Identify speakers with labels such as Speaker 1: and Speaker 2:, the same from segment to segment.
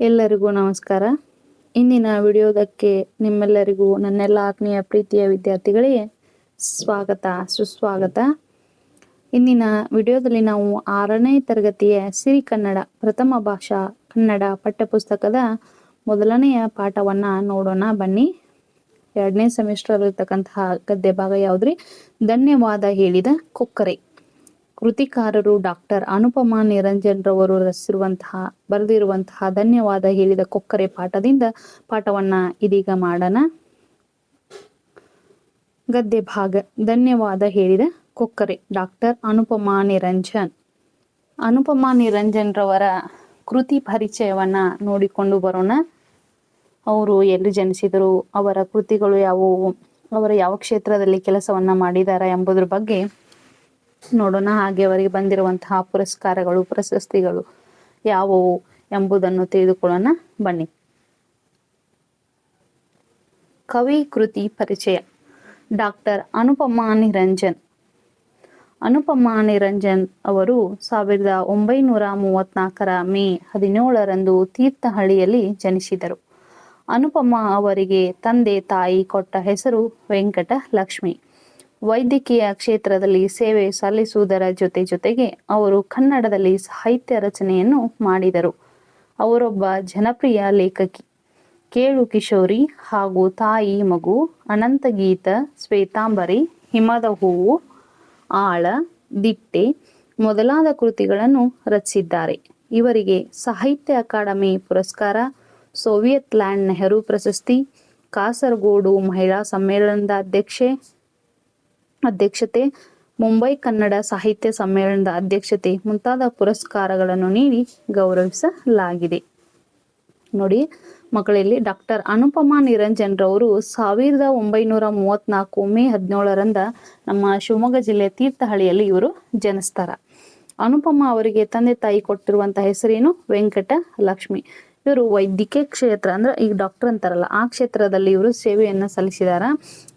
Speaker 1: ಎಲ್ಲರಿಗೂ ನಮಸ್ಕಾರ. ಇಂದಿನ ವಿಡಿಯೋದಕ್ಕೆ ನಿಮ್ಮೆಲ್ಲರಿಗೂ ನನ್ನೆಲ್ಲ ಆತ್ಮೀಯ ಪ್ರೀತಿಯ ವಿದ್ಯಾರ್ಥಿಗಳಿಗೆ ಸ್ವಾಗತ, ಸುಸ್ವಾಗತ. ಇಂದಿನ ವಿಡಿಯೋದಲ್ಲಿ ನಾವು ಆರನೇ ತರಗತಿಯ ಸಿರಿ ಕನ್ನಡ, ಪ್ರಥಮ ಭಾಷಾ ಕನ್ನಡ ಪಠ್ಯಪುಸ್ತಕದ ಮೊದಲನೆಯ ಪಾಠವನ್ನು ನೋಡೋಣ ಬನ್ನಿ. ಎರಡನೇ ಸೆಮಿಸ್ಟರ್ ಇರ್ತಕ್ಕಂತಹ ಗದ್ಯ ಭಾಗ ಯಾವುದ್ರಿ? ಧನ್ಯವಾದ ಹೇಳಿದ ಕೊಕ್ಕರೆ. ಕೃತಿಕಾರರು ಡಾಕ್ಟರ್ ಅನುಪಮಾ ನಿರಂಜನ್ ರವರು ರಚಿಸಿರುವಂತಹ, ಬರೆದಿರುವಂತಹ ಧನ್ಯವಾದ ಹೇಳಿದ ಕೊಕ್ಕರೆ ಪಾಠದಿಂದ ಪಾಠವನ್ನ ಇದೀಗ ಮಾಡೋಣ. ಗದ್ಯ ಭಾಗ, ಧನ್ಯವಾದ ಹೇಳಿದ ಕೊಕ್ಕರೆ, ಡಾಕ್ಟರ್ ಅನುಪಮಾ ನಿರಂಜನ್. ಅನುಪಮಾ ನಿರಂಜನ್ ರವರ ಕೃತಿ ಪರಿಚಯವನ್ನ ನೋಡಿಕೊಂಡು ಬರೋಣ. ಅವರು ಎಲ್ಲಿ ಜನಿಸಿದರು, ಅವರ ಕೃತಿಗಳು ಯಾವುವು, ಅವರು ಯಾವ ಕ್ಷೇತ್ರದಲ್ಲಿ ಕೆಲಸವನ್ನ ಮಾಡಿದ್ದಾರೆ ಎಂಬುದರ ಬಗ್ಗೆ ನೋಡೋಣ ಹಾಗೆ ಅವರಿಗೆ ಬಂದಿರುವಂತಹ ಪುರಸ್ಕಾರಗಳು, ಪ್ರಶಸ್ತಿಗಳು ಯಾವುವು ಎಂಬುದನ್ನು ತಿಳಿದುಕೊಳ್ಳೋಣ. ಬನ್ನಿ. ಕವಿ ಕೃತಿ ಪರಿಚಯ. ಡಾಕ್ಟರ್ ಅನುಪಮಾ ನಿರಂಜನ್. ಅನುಪಮಾ ನಿರಂಜನ್ ಅವರು ಸಾವಿರದ ಒಂಬೈನೂರ ಮೂವತ್ನಾಲ್ಕರ ಮೇ ಹದಿನೇಳರಂದು ತೀರ್ಥಹಳ್ಳಿಯಲ್ಲಿ ಜನಿಸಿದರು. ಅನುಪಮಾ ಅವರಿಗೆ ತಂದೆ ತಾಯಿ ಕೊಟ್ಟ ಹೆಸರು ವೆಂಕಟ ಲಕ್ಷ್ಮಿ ವೈದ್ಯಕೀಯ ಕ್ಷೇತ್ರದಲ್ಲಿ ಸೇವೆ ಸಲ್ಲಿಸುವುದರ ಜೊತೆ ಜೊತೆಗೆ ಅವರು ಕನ್ನಡದಲ್ಲಿ ಸಾಹಿತ್ಯ ರಚನೆಯನ್ನು ಮಾಡಿದರು. ಅವರೊಬ್ಬ ಜನಪ್ರಿಯ ಲೇಖಕಿ ಕೇಳು ಕಿಶೋರಿ ಹಾಗೂ ತಾಯಿ ಮಗು ಅನಂತಗೀತ ಶ್ವೇತಾಂಬರಿ, ಹಿಮದ ಹೂವು, ಆಳ, ದಿಟ್ಟೆ ಮೊದಲಾದ ಕೃತಿಗಳನ್ನು ರಚಿಸಿದ್ದಾರೆ. ಇವರಿಗೆ ಸಾಹಿತ್ಯ ಅಕಾಡೆಮಿ ಪುರಸ್ಕಾರ, ಸೋವಿಯತ್ ಲ್ಯಾಂಡ್ ನೆಹರು ಪ್ರಶಸ್ತಿ, ಕಾಸರಗೋಡು ಮಹಿಳಾ ಸಮ್ಮೇಳನದ ಅಧ್ಯಕ್ಷೆ ಅಧ್ಯಕ್ಷತೆ, ಮುಂಬೈ ಕನ್ನಡ ಸಾಹಿತ್ಯ ಸಮ್ಮೇಳನದ ಅಧ್ಯಕ್ಷತೆ ಮುಂತಾದ ಪುರಸ್ಕಾರಗಳನ್ನು ನೀಡಿ ಗೌರವಿಸಲಾಗಿದೆ. ನೋಡಿ, ಮಕ್ಕಳಲ್ಲಿ ಡಾಕ್ಟರ್ ಅನುಪಮಾ ನಿರಂಜನ್ ರವರು ಸಾವಿರದ ಒಂಬೈನೂರ ಮೂವತ್ನಾಲ್ಕು ಮೇ ಹದಿನೇಳರಂದ ನಮ್ಮ ಶಿವಮೊಗ್ಗ ಜಿಲ್ಲೆ ತೀರ್ಥಹಳ್ಳಿಯಲ್ಲಿ ಇವರು ಜನಿಸ್ತಾರ ಅನುಪಮ ಅವರಿಗೆ ತಂದೆ ತಾಯಿ ಕೊಟ್ಟಿರುವಂತಹ ಹೆಸರೇನು? ವೆಂಕಟ ಲಕ್ಷ್ಮಿ ಇವರು ವೈದ್ಯಕೀಯ ಕ್ಷೇತ್ರ, ಅಂದ್ರೆ ಈಗ ಡಾಕ್ಟರ್ ಅಂತಾರಲ್ಲ, ಆ ಕ್ಷೇತ್ರದಲ್ಲಿ ಇವರು ಸೇವೆಯನ್ನ ಸಲ್ಲಿಸಿದಾರ.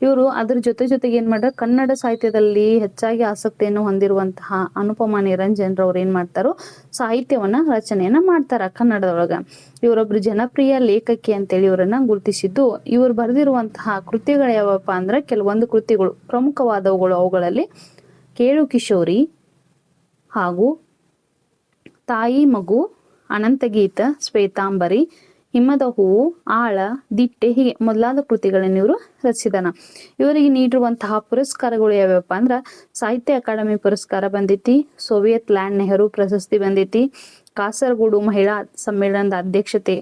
Speaker 1: ಇವರು ಅದ್ರ ಜೊತೆ ಜೊತೆಗೆ ಏನ್ ಮಾಡ್ಯಾರ ಕನ್ನಡ ಸಾಹಿತ್ಯದಲ್ಲಿ ಹೆಚ್ಚಾಗಿ ಆಸಕ್ತಿಯನ್ನು ಹೊಂದಿರುವಂತಹ ಅನುಪಮ ನಿರಂಜನ್ ರವ್ರು ಏನ್ ಮಾಡ್ತಾರೋ, ಸಾಹಿತ್ಯವನ್ನ ರಚನೆಯನ್ನ ಮಾಡ್ತಾರ ಕನ್ನಡದೊಳಗ. ಇವರೊಬ್ರು ಜನಪ್ರಿಯ ಲೇಖಕಿ ಅಂತೇಳಿ ಇವರನ್ನ ಗುರುತಿಸಿದ್ದು. ಇವರು ಬರೆದಿರುವಂತಹ ಕೃತಿಗಳು ಯಾವಪ್ಪ ಅಂದ್ರೆ, ಕೆಲವೊಂದು ಕೃತಿಗಳು, ಪ್ರಮುಖವಾದವುಗಳು ಅವುಗಳಲ್ಲಿ ಕೇಳು ಕಿಶೋರಿ ಹಾಗೂ ತಾಯಿ ಮಗು ಅನಂತಗೀತ, ಶ್ವೇತಾಂಬರಿ, ಹಿಮದ ಹೂವು, ಆಳ, ದಿಟ್ಟೆ ಹೀಗೆ ಮೊದಲಾದ ಕೃತಿಗಳನ್ನು ಇವರು ರಚಿಸಿದನ. ಇವರಿಗೆ ನೀಡಿರುವಂತಹ ಪುರಸ್ಕಾರಗಳು ಯಾವ್ಯಾವಪ್ಪ ಅಂದ್ರ ಸಾಹಿತ್ಯ ಅಕಾಡೆಮಿ ಪುರಸ್ಕಾರ ಬಂದಿತಿ, ಸೋವಿಯತ್ ಲ್ಯಾಂಡ್ ನೆಹರು ಪ್ರಶಸ್ತಿ ಬಂದೈತಿ, ಕಾಸರಗೋಡು ಮಹಿಳಾ ಸಮ್ಮೇಳನದ ಅಧ್ಯಕ್ಷತೆ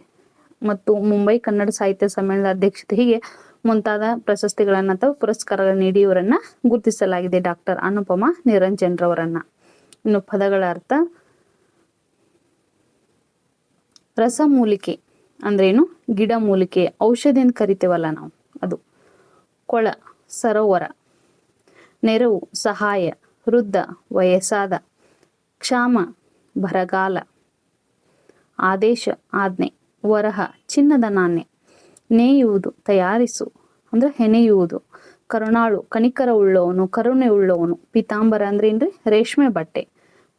Speaker 1: ಮತ್ತು ಮುಂಬೈ ಕನ್ನಡ ಸಾಹಿತ್ಯ ಸಮ್ಮೇಳನದ ಅಧ್ಯಕ್ಷತೆ ಹೀಗೆ ಮುಂತಾದ ಪ್ರಶಸ್ತಿಗಳನ್ನ ಅಥವಾ ಪುರಸ್ಕಾರಗಳನ್ನು ನೀಡಿ ಇವರನ್ನ ಗುರುತಿಸಲಾಗಿದೆ ಡಾಕ್ಟರ್ ಅನುಪಮ ನಿರಂಜನ್ರವರನ್ನ. ಇನ್ನು ಪದಗಳ ಅರ್ಥ ರಸಮೂಲಿಕೆ ಅಂದ್ರೇನು? ಗಿಡಮೂಲಿಕೆ ಔಷಧಿ ಅಂತ ಕರಿತೇವಲ್ಲ ನಾವು ಅದು. ಕೊಳ, ಸರೋವರ, ನೆರವು, ಸಹಾಯ, ವೃದ್ಧ, ವಯಸ್ಸಾದ, ಕ್ಷಾಮ, ಬರಗಾಲ, ಆದೇಶ, ಆಜ್ಞೆ, ವರಹ, ಚಿನ್ನದ ನಾಣ್ಯ, ನೇಯುವುದು, ತಯಾರಿಸು ಅಂದ್ರೆ ಹೆಣೆಯುವುದು, ಕರುಣಾಳು, ಕನಿಕರ ಉಳ್ಳವನು, ಕರುಣೆ ಉಳ್ಳವನು, ಪೀತಾಂಬರ ಅಂದ್ರೆ ರೇಷ್ಮೆ ಬಟ್ಟೆ.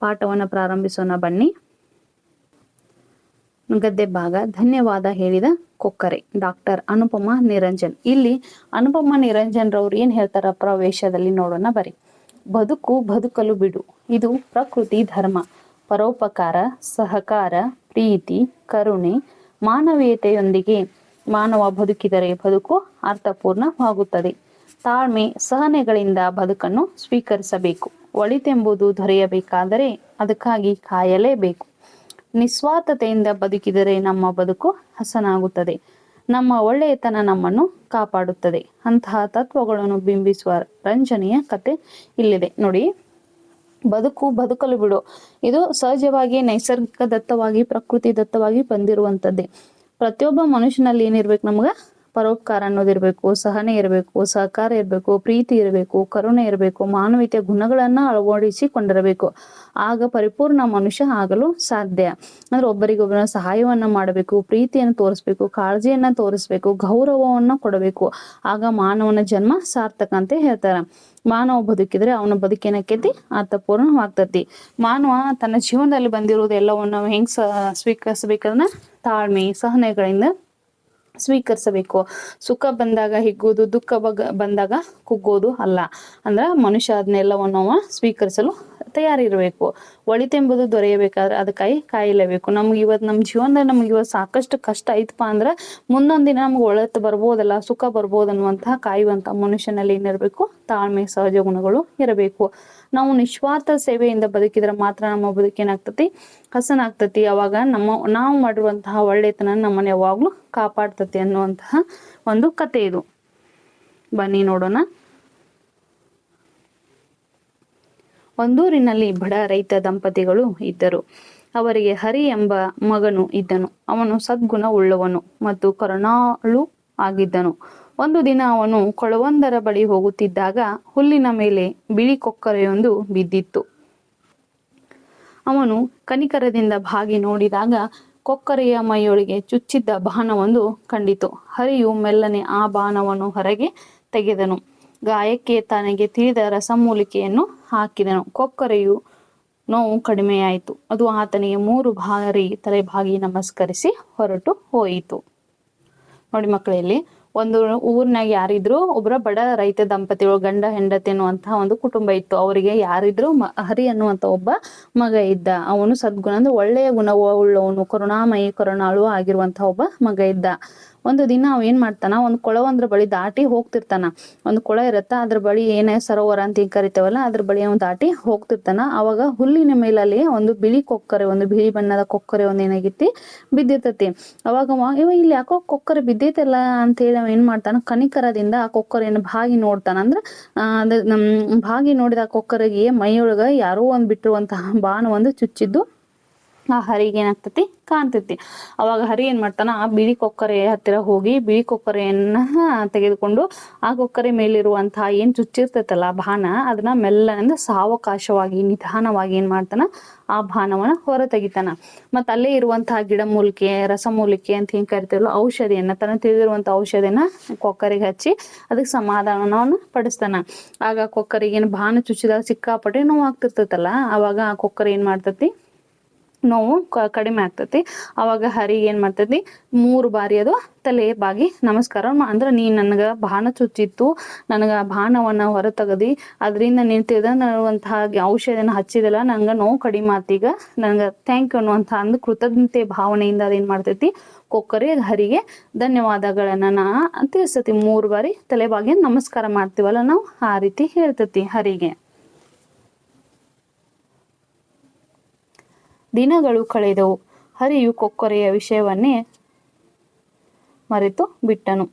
Speaker 1: ಪಾಠವನ್ನು ಪ್ರಾರಂಭಿಸೋಣ ಬನ್ನಿ. ಗದ್ದೆ ಭಾಗ. ಧನ್ಯವಾದ ಹೇಳಿದ ಕೊಕ್ಕರೆ. ಡಾಕ್ಟರ್ ಅನುಪಮ ನಿರಂಜನ್. ಇಲ್ಲಿ ಅನುಪಮ ನಿರಂಜನ್ ರವರು ಏನ್ ಹೇಳ್ತಾರ ಪ್ರವೇಶದಲ್ಲಿ ನೋಡೋಣ ಬರಿ. ಬದುಕು ಬದುಕಲು ಬಿಡು. ಇದು ಪ್ರಕೃತಿ ಧರ್ಮ. ಪರೋಪಕಾರ, ಸಹಕಾರ, ಪ್ರೀತಿ, ಕರುಣೆ, ಮಾನವೀಯತೆಯೊಂದಿಗೆ ಮಾನವ ಬದುಕಿದರೆ ಬದುಕು ಅರ್ಥಪೂರ್ಣವಾಗುತ್ತದೆ. ತಾಳ್ಮೆ, ಸಹನೆಗಳಿಂದ ಬದುಕನ್ನು ಸ್ವೀಕರಿಸಬೇಕು. ಒಳಿತೆಂಬುದು ದೊರೆಯಬೇಕಾದರೆ ಅದಕ್ಕಾಗಿ ಕಾಯಲೇಬೇಕು. ನಿಸ್ವಾರ್ಥತೆಯಿಂದ ಬದುಕಿದರೆ ನಮ್ಮ ಬದುಕು ಹಸನಾಗುತ್ತದೆ. ನಮ್ಮ ಒಳ್ಳೆಯತನ ನಮ್ಮನ್ನು ಕಾಪಾಡುತ್ತದೆ. ಅಂತಹ ತತ್ವಗಳನ್ನು ಬಿಂಬಿಸುವ ರಂಜನೆಯ ಕತೆ ಇಲ್ಲಿದೆ. ನೋಡಿ, ಬದುಕು ಬದುಕಲು ಬಿಡು. ಇದು ಸಹಜವಾಗಿ ನೈಸರ್ಗಿಕ ದತ್ತವಾಗಿ, ಪ್ರಕೃತಿ ದತ್ತವಾಗಿ ಬಂದಿರುವಂಥದ್ದೇ. ಪ್ರತಿಯೊಬ್ಬ ಮನುಷ್ಯನಲ್ಲಿ ಏನಿರ್ಬೇಕು ನಮ್ಗ? ಪರೋಪಕಾರ ಅನ್ನೋದಿರಬೇಕು, ಸಹನೆ ಇರಬೇಕು, ಸಹಕಾರ ಇರಬೇಕು, ಪ್ರೀತಿ ಇರಬೇಕು, ಕರುಣೆ ಇರಬೇಕು ಮಾನವೀಯತೆಯ ಗುಣಗಳನ್ನ ಅಳವಡಿಸಿಕೊಂಡಿರಬೇಕು. ಆಗ ಪರಿಪೂರ್ಣ ಮನುಷ್ಯ ಆಗಲು ಸಾಧ್ಯ. ಅಂದ್ರೆ ಒಬ್ಬರಿಗೊಬ್ಬರ ಸಹಾಯವನ್ನ ಮಾಡಬೇಕು, ಪ್ರೀತಿಯನ್ನು ತೋರಿಸ್ಬೇಕು, ಕಾಳಜಿಯನ್ನ ತೋರಿಸ್ಬೇಕು, ಗೌರವವನ್ನ ಕೊಡಬೇಕು. ಆಗ ಮಾನವನ ಜನ್ಮ ಸಾರ್ಥಕ ಅಂತ ಹೇಳ್ತಾರ. ಮಾನವ ಬದುಕಿದ್ರೆ ಅವನ ಬದುಕೇನಕ್ಕೈತಿ ಅರ್ಥಪೂರ್ಣವಾಗ್ತತಿ. ಮಾನವ ತನ್ನ ಜೀವನದಲ್ಲಿ ಬಂದಿರುವುದು ಎಲ್ಲವನ್ನು ಹೆಂಗ್ ಸ್ವೀಕರಿಸ್ಬೇಕಂದ್ರೆ ತಾಳ್ಮೆ, ಸಹನೆಗಳಿಂದ ಸ್ವೀಕರಿಸಬೇಕು. ಸುಖ ಬಂದಾಗ ಹಿಗ್ಗೋದು ದುಃಖ ಬಂದಾಗ ಕುಗ್ಗೋದು ಅಲ್ಲ. ಅಂದ್ರ ಮನುಷ್ಯ ಅದನ್ನೆಲ್ಲವನ್ನು ಸ್ವೀಕರಿಸಲು ತಯಾರಿರಬೇಕು. ಒಳಿತೆಂಬುದು ದೊರೆಯಬೇಕಾದ್ರೆ ಅದಕ್ಕಾಗಿ ಕಾಯಲೇಬೇಕು. ನಮ್ಗೆ ಇವತ್ತು ನಮ್ಮ ಜೀವನದಲ್ಲಿ ನಮ್ಗೆ ಇವತ್ತು ಸಾಕಷ್ಟು ಕಷ್ಟ ಐತಪ್ಪ ಅಂದ್ರೆ ಮುಂದೊಂದು ದಿನ ನಮ್ಗೆ ಒಳತು ಬರ್ಬೋದಲ್ಲ, ಸುಖ ಬರ್ಬೋದು ಅನ್ನುವಂತಹ ಕಾಯುವಂತ ಮನುಷ್ಯನಲ್ಲಿ ಏನಿರಬೇಕು, ತಾಳ್ಮೆ, ಸಹಜ ಗುಣಗಳು ಇರಬೇಕು. ನಾವು ನಿಸ್ವಾರ್ಥ ಸೇವೆಯಿಂದ ಬದುಕಿದ್ರೆ ಮಾತ್ರ ನಮ್ಮ ಬದುಕೇನಾಗ್ತತಿ ಹಸನಾಗ್ತತಿ. ಅವಾಗ ನಮ್ಮ, ನಾವು ಮಾಡಿರುವಂತಹ ಒಳ್ಳೆತನ ನಮ್ಮನ್ನ ಯಾವಾಗ್ಲೂ ಕಾಪಾಡ್ತತಿ ಅನ್ನುವಂತಹ ಒಂದು ಕತೆ ಇದು. ಬನ್ನಿ ನೋಡೋಣ. ಒಂದೂರಿನಲ್ಲಿ ಬಡ ರೈತ ದಂಪತಿಗಳು ಇದ್ದರು. ಅವರಿಗೆ ಹರಿ ಎಂಬ ಮಗನು ಇದ್ದನು. ಅವನು ಸದ್ಗುಣ ಉಳ್ಳವನು ಮತ್ತು ಕರುಣಾಳು ಆಗಿದ್ದನು. ಒಂದು ದಿನ ಅವನು ಕೊಳವೊಂದರ ಬಳಿ ಹೋಗುತ್ತಿದ್ದಾಗ ಹುಲ್ಲಿನ ಮೇಲೆ ಬಿಳಿ ಕೊಕ್ಕರೆಯೊಂದು ಬಿದ್ದಿತ್ತು. ಅವನು ಕನಿಕರದಿಂದ ಭಾಗಿ ನೋಡಿದಾಗ ಕೊಕ್ಕರೆಯ ಮೈಯೊಳಗೆ ಚುಚ್ಚಿದ್ದ ಬಾಣವೊಂದು ಕಂಡಿತು. ಹರಿಯು ಮೆಲ್ಲನೆ ಆ ಬಾಣವನ್ನು ಹೊರಗೆ ತೆಗೆದನು. ಗಾಯಕ್ಕೆ ತನಗೆ ತಿಳಿದ ರಸಮೂಲಿಕೆಯನ್ನು ಹಾಕಿದನು. ಕೊಕ್ಕರೆಯು ನೋವು ಕಡಿಮೆಯಾಯಿತು. ಅದು ಆತನಿಗೆ ಮೂರು ಬಾರಿ ತಲೆಬಾಗಿ ನಮಸ್ಕರಿಸಿ ಹೊರಟು ಹೋಯಿತು. ನೋಡಿ ಮಕ್ಕಳಲ್ಲಿ, ಒಂದು ಊರಿನಾಗ ಯಾರಿದ್ರು ಒಬ್ಬರ ಬಡ ರೈತ ದಂಪತಿಗಳು, ಗಂಡ ಹೆಂಡತಿ ಅನ್ನುವಂತಹ ಒಂದು ಕುಟುಂಬ ಇತ್ತು. ಅವರಿಗೆ ಯಾರಿದ್ರು ಹರಿ ಅನ್ನುವಂತ ಒಬ್ಬ ಮಗ ಇದ್ದ. ಅವನು ಸದ್ಗುಣ ಅಂದ್ರೆ ಒಳ್ಳೆಯ ಗುಣವುಳ್ಳವನು, ಕರುಣಾಮಯಿ ಕರುಣಾಳು ಆಗಿರುವಂತಹ ಒಬ್ಬ ಮಗ ಇದ್ದ. ಒಂದು ದಿನ ಅವ ಏನ್ ಮಾಡ್ತಾನ? ಒಂದು ಕೊಳವಂದ್ರ ಬಳಿ ದಾಟಿ ಹೋಗ್ತಿರ್ತಾನ. ಒಂದು ಕೊಳ ಇರತ್ತ, ಅದ್ರ ಬಳಿ ಏನೇ ಸರೋವರ ಅಂತ ಹಿಂಗ್ ಕರಿತೇವಲ್ಲ, ಅದ್ರ ಬಳಿ ಅವ್ನು ದಾಟಿ ಹೋಗ್ತಿರ್ತಾನ. ಅವಾಗ ಹುಲ್ಲಿನ ಮೇಲಲ್ಲಿ ಒಂದು ಬಿಳಿ ಕೊಕ್ಕರೆ, ಒಂದು ಬಿಳಿ ಬಣ್ಣದ ಕೊಕ್ಕರೆ ಒಂದ್ ಏನಾಗಿತ್ತಿ ಬಿದ್ದಿರ್ತತಿ. ಅವಾಗ ಅವ, ಇವ ಇಲ್ಲಿ ಯಾಕೋ ಕೊಕ್ಕರೆ ಬಿದ್ದೈತಲ್ಲ? ಅಂತ ಹೇಳಿ ಅವ ಏನ್ ಮಾಡ್ತಾನ? ಕನಿಕರದಿಂದ ಆ ಕೊಕ್ಕರೆಯನ್ನು ಭಾಗಿ ನೋಡ್ತಾನ. ಅಂದ್ರ ಅದ್ ಭಾಗಿ ನೋಡಿದ ಆ ಕೊಕ್ಕರೆಗೆ ಮೈಯೊಳಗ ಯಾರೋ ಒಂದ್ ಬಿಟ್ಟಿರುವಂತಹ ಬಾಣ ಒಂದು ಚುಚ್ಚಿದ್ದು ಆ ಹರಿಗೆ ಏನಾಗ್ತತಿ? ಕಾಣ್ತೈತಿ. ಅವಾಗ ಹರಿ ಏನ್ ಮಾಡ್ತಾನ? ಆ ಬಿಳಿ ಕೊಕ್ಕರೆ ಹತ್ತಿರ ಹೋಗಿ ಬಿಳಿ ಕೊಕ್ಕರೆಯನ್ನ ತೆಗೆದುಕೊಂಡು ಆ ಕೊಕ್ಕರೆ ಮೇಲಿರುವಂತಹ ಏನ್ ಚುಚ್ಚಿರ್ತೈತಲ್ಲ ಬಾಣ, ಅದನ್ನ ಮೆಲ್ಲನಿಂದ ಸಾವಕಾಶವಾಗಿ, ನಿಧಾನವಾಗಿ ಏನ್ ಮಾಡ್ತಾನ? ಆ ಬಾಣವನ್ನ ಹೊರ ತೆಗಿತಾನ ಮತ್ತ ಅಲ್ಲೇ ಇರುವಂತಹ ಗಿಡಮೂಲಿಕೆ ರಸಮೂಲಿಕೆ ಅಂತ ಹಿಂಗ್ ಕರಿತೀವಲ್ಲ ಔಷಧಿಯನ್ನ, ತನ್ನ ತಿಳಿದಿರುವಂತ ಔಷಧಿಯನ್ನ ಕೊಕ್ಕರಿಗೆ ಹಚ್ಚಿ ಅದಕ್ಕೆ ಸಮಾಧಾನವನ್ನ ಪಡಿಸ್ತಾನ. ಆಗ ಕೊಕ್ಕರಿಗೆ ಏನ್ ಬಾಣ ಚುಚ್ಚಿದಾಗ ಸಿಕ್ಕಾಪಟ್ಟೆ ನೋವು ಆಗ್ತಿರ್ತೈತಲ್ಲ ಅವಾಗ ಆ ಕೊಕ್ಕರೆ ಏನ್ ಮಾಡ್ತತಿ? ನೋವು ಕಡಿಮೆ ಆಗ್ತತಿ. ಅವಾಗ ಹರಿ ಏನ್ ಮಾಡ್ತತಿ? ಮೂರು ಬಾರಿ ಅದು ತಲೆ ಬಾಗಿ ನಮಸ್ಕಾರ ಅಂದ್ರ ನೀ ನನಗೆ ಬಾಣ ಚುಚ್ಚಿತ್ತು, ನನಗ ಬಾಣವನ್ನ ಹೊರ ತೆಗದಿ ಅದರಿಂದ ತಿಳಿದ ನನಗಂತಹ ಹಚ್ಚಿದಲ್ಲ ನಂಗ ನೋವು ಕಡಿಮೆ ಆತೀಗ ನಂಗ ಥ್ಯಾಂಕ್ ಯು ಅನ್ನುವಂಥ ಅಂದ್ ಕೃತಜ್ಞತೆ ಭಾವನೆಯಿಂದ ಅದೇನ್ ಮಾಡ್ತೈತಿ? ಕೊಕ್ಕರೆ ಹರಿಗೆ ಧನ್ಯವಾದಗಳನ್ನ ನಾ ತಿಳಿಸ್ತತಿ. ಮೂರು ಬಾರಿ ತಲೆ ಬಾಗಿ ನಮಸ್ಕಾರ ಮಾಡ್ತೀವಲ್ಲ ನಾವು ಆ ರೀತಿ ಹೇಳ್ತತಿ ಹರಿಗೆ. ದಿನಗಳು ಕಳೆದವು. ಹರಿಯು ಕೊಕ್ಕರೆಯ ವಿಷಯವನ್ನೇ ಮರೆತು ಬಿಟ್ಟನು.